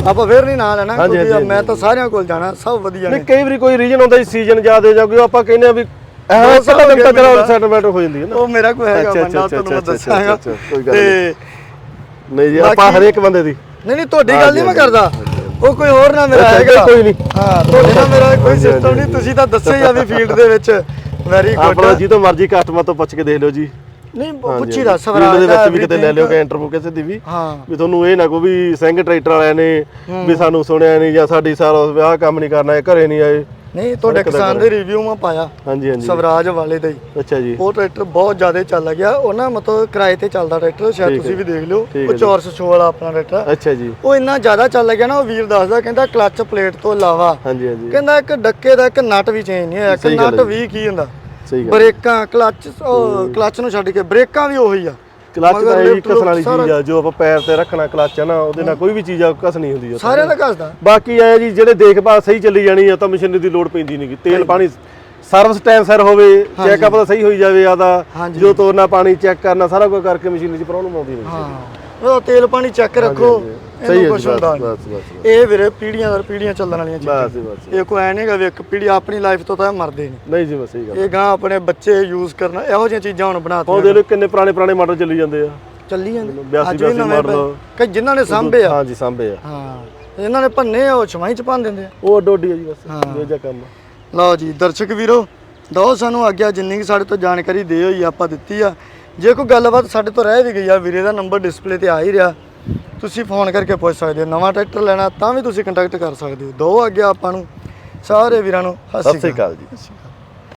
ਆਪਾਂ ਫੇਰ ਨਹੀਂ ਨਾਂ ਲੈਣਾ ਕਿਉਂਕਿ ਮੈਂ। ਤਾਂ ਸਾਰਿਆਂ ਕੋਲ ਜਾਣਾ ਸਭ ਵਧੀਆ ਨੇ।
ਕਈ ਵਾਰੀ ਕੋਈ ਰੀਜਨ ਹੁੰਦਾ ਜੀ ਸੀਜ਼ਨ ਜ਼ਿਆਦੇ ਜਾਂ ਕੋਈ ਆਪਾਂ ਕਹਿੰਦੇ ਆ ਵੀ ਇਹ ਤਾਂ
ਸਾਰਾ
ਚਲੋ ਸੈਟਲਮੈਂਟ ਹੋ ਜਾਂਦੀ ਹੈ ਨਾ।
ਉਹ ਮੇਰਾ ਕੋਈ ਹੈਗਾ ਬੰਦਾ ਤੁਹਾਨੂੰ ਮੈਂ ਦੱਸਾਂਗਾ
ਅੱਛਾ, ਕੋਈ ਗੱਲ
ਤੇ
ਨਹੀਂ ਜੀ ਆਪਾਂ
ਬਾਕੀ-
ਹਰੇਕ ਬੰਦੇ ਦੀ।
ਨਹੀਂ ਨਹੀਂ ਤੁਹਾਡੀ ਗੱਲ
ਹਾਂਜੀ,
ਨਹੀਂ ਮੈਂ
ਹਾਂਜੀ,
ਕਰਦਾ। ਉਹ ਕੋਈ ਹੋਰ ਨਾ ਮੇਰਾ
ਅੱਛਾ,
ਹੈਗਾ।
ਕੋਈ ਨਹੀਂ।
ਹਾਂ ਤੁਹਾਡੇ ਨਾਲ ਮੇਰਾ ਕੋਈ
ਹਾਂਜੀ,
ਸਿਸਟਮ
ਹਾਂਜੀ,
ਨਹੀਂ ਤੁਸੀਂ ਤਾਂ ਦੱਸਿਆ ਹੀ ਆ ਵੀ ਫੀਲਡ ਦੇ ਵਿੱਚ ਵੈਰੀ
ਆਪਣਾ
ਗੁੱਡ
ਜੀ ਤੋਂ ਮਰਜ਼ੀ ਕਸਟਮਰ ਤੋਂ ਪੁੱਛ ਕੇ ਦੇਖ ਲਿਓ ਜੀ।
ਨਹੀਂ
ਹਾਂਜੀ,
ਪੁੱਛੀ
ਹਾਂਜੀ।
ਦੱਸ
Field
ਸਵਰਾਜ
ਦੇ
ਦਾ
ਵਿੱਚ ਵੀ ਕਿਤੇ ਲੈ ਲਿਓ ਕਿ। ਇੰਟਰਵਿਊ ਕਿਸੇ ਦੀ ਵੀ।
ਹਾਂ।
ਵੀ ਤੁਹਾਨੂੰ ਇਹ ਨਾ ਕੋ ਵੀ ਸਿੰਘ ਟਰੈਕਟਰ ਵਾਲਿਆਂ ਨੇ ਵੀ ਸਾਨੂੰ ਸੁਣਿਆ ਨਹੀਂ ਜਾਂ ਸਾਡੀ ਸਾਰਾ ਵਿਆਹ ਕੰਮ ਨਹੀਂ ਕਰਨਾ ਇਹ ਘਰੇ ਨਹੀਂ ਆਏ।
ਨਹੀਂ ਤੁਹਾਡੇ ਕਿਸਾਨ। ਦੇ ਰਿਵਿਊ ਮੈਂ ਪਾਇਆ
ਹਾਂਜੀ ਹਾਂਜੀ।
ਸਵਰਾਜ ਵਾਲੇ ਦਾ ਹੀ।
ਅੱਛਾ ਜੀ।
ਉਹ ਟਰੈਕਟਰ ਬਹੁਤ ਜ਼ਿਆਦਾ ਚੱਲ ਗਿਆ। ਉਹਨਾਂ ਮਤਲਬ ਕਿਰਾਏ ਤੇ ਚੱਲਦਾ ਟਰੈਕਟਰ ਸ਼ਾਇਦ ਤੁਸੀਂ। ਵੀ ਦੇਖ ਲਿਓ। ਉਹ
ਹੈ ਜੀ।
406 ਵਾਲਾ ਆਪਣਾ ਟਰੈਕਟਰ
ਅੱਛਾ ਜੀ।
ਉਹ ਇੰਨਾ ਜ਼ਿਆਦਾ ਚੱਲ ਗਿਆ ਨਾ ਉਹ ਵੀਰ ਦੱਸਦਾ ਕਹਿੰਦਾ ਕਲੱਚ ਪਲੇਟ ਤੋਂ ਇਲਾਵਾ।
ਹਾਂਜੀ ਹਾਂਜੀ।
ਕਹਿੰਦਾ ਇੱਕ ਡੱਕੇ ਦਾ ਇੱਕ ਨਟ ਵੀ ਚੇਂਜ ਨਹੀਂ ਹੋਇਆ। ਕਿ
ਸਹੀ ਗੱਲ
ਨਟ। ਵੀ ਕੀ ਹੁੰਦਾ? ਬ੍ਰੇਕਾਂ ਕਲੱਚ ਉਹ ਕਲੱਚ ਨੂੰ ਛੱਡ ਕੇ ਬ੍ਰੇਕਾਂ ਵੀ ਉਹੀ ਆ।
ਕਲੱਚ ਤਾਂ ਇਹ ਕਸਣ ਵਾਲੀ ਚੀਜ਼ ਆ ਜੋ ਆਪਾਂ ਪੈਰ ਤੇ ਰੱਖਣਾ ਕਲੱਚ ਆ ਨਾ ਉਹਦੇ ਨਾਲ ਕੋਈ ਵੀ ਚੀਜ਼ ਆ ਕਸਣੀ ਹੁੰਦੀ ਆ
ਸਾਰਿਆਂ ਦਾ ਘਸਦਾ।
ਬਾਕੀ ਐ ਜੀ ਜਿਹੜੇ ਦੇਖਭਾਲ ਸਹੀ ਚੱਲੀ ਜਾਣੀ ਆ ਤਾਂ ਮਸ਼ੀਨਰੀ ਦੀ ਲੋੜ ਪੈਂਦੀ ਨਹੀਂ ਤੇਲ ਪਾਣੀ ਸਰਵਿਸ ਟਾਈਮ ਸਿਰ ਹੋਵੇ ਚੈੱਕਅਪ ਤਾਂ ਸਹੀ ਹੋਈ ਜਾਵੇ ਆਦਾ। ਜੋ ਤੋਰਨਾ ਪਾਣੀ ਚੈੱਕ ਕਰਨਾ ਸਾਰਾ ਕੁਝ ਕਰਕੇ ਮਸ਼ੀਨਰੀ 'ਚ ਪ੍ਰੋਬਲਮ ਆਉਂਦੀ ਨਹੀਂ
ਹਾਂ। ਉਹ ਤੇਲ ਪਾਣੀ ਚੈੱਕ ਰੱਖੋ।
ਸਹੀ ਹੈ
ਕੁਝ
ਜੀ,
ਹੁੰਦਾ
ਬਸ। ਬਸ,
ਇਹ ਵੀਰੇ ਪੀੜੀਆਂ ਦਰ ਪੀੜੀਆਂ ਚੱਲਣ ਵਾਲੀਆਂ ਚੀਜ਼ਾਂ
ਬਸ ਜੀ, ਬਸ।
ਇਹ ਕੋਈ ਐ ਨਹੀਂਗਾ ਵੀ ਇੱਕ ਪੀੜੀ ਆਪਣੀ ਲਾਈਫ ਤੋਂ ਤਾਂ ਮਰਦੇ ਨਹੀਂ।
ਨਹੀਂ ਜੀ ਬਸ ਸਹੀ ਗੱਲ
ਇਹ ਗਾਂ ਆਪਣੇ ਬੱਚੇ ਯੂਜ਼ ਕਰਨਾ ਇਹੋ ਜਿਹੀਆਂ ਚੀਜ਼ਾਂ ਹੁਣ
ਉਹ
ਬਣਾਤੀਆਂ
ਦੇ ਲੋ ਕਿੰਨੇ ਪੁਰਾਣੇ ਪੁਰਾਣੇ ਮਾਡਲ ਚੱਲੀ ਜਾਂਦੇ ਆ।
ਚੱਲੀ ਜਾਂਦੇ।
82
ਅੱਜ ਵੀ ਨਵੇਂ। ਕਈ ਜਿਨ੍ਹਾਂ ਨੇ ਸਾਂਭੇ ਆ।
ਹਾਂਜੀ ਸਾਂਭੇ ਆ।
ਹਾਂ। ਇਹਨਾਂ ਨੇ ਭੰਨੇ ਆ ਉਹ ਛਵਾਈ ਚ ਭੰਨ ਦਿੰਦੇ ਆ।
ਉਹ ਡੋਡੀ ਆ ਜੀ ਬਸ।
ਹਾਂ।
ਇਹ ਜਿਹਾ ਕੰਮ।
ਲਓ ਜੀ ਦਰਸ਼ਕ ਵੀਰੋ ਦੋ ਸਾਨੂੰ ਆਗਿਆ ਜਿੰਨੀ ਕੁ ਸਾਡੇ ਤੋਂ ਜਾਣਕਾਰੀ ਦੇ ਹੋਈ ਆਪਾਂ ਦਿੱਤੀ ਆ। ਜੇ ਕੋਈ ਗੱਲਬਾਤ ਸਾਡੇ ਤੋਂ ਰਹਿ ਵੀ ਗਈ ਆ ਵੀਰੇ ਦਾ ਨੰਬਰ ਡਿਸਪਲੇ ਤੇ ਆ ਹੀ ਰਿਹਾ। ਤੁਸੀਂ ਫੋਨ ਕਰਕੇ ਪੁੱਛ ਸਕਦੇ ਹੋ ਨਵਾਂ ਟਰੈਕਟਰ ਲੈਣਾ ਤਾਂ ਵੀ ਤੁਸੀਂ ਕੰਟੈਕਟ ਕਰ ਸਕਦੇ ਹੋ। ਦੋ ਆਗਿਆ ਆਪਾਂ ਨੂੰ ਸਾਰੇ ਵੀਰਾਂ ਨੂੰ
ਸਤਿ ਸ੍ਰੀ ਅਕਾਲ ਜੀ।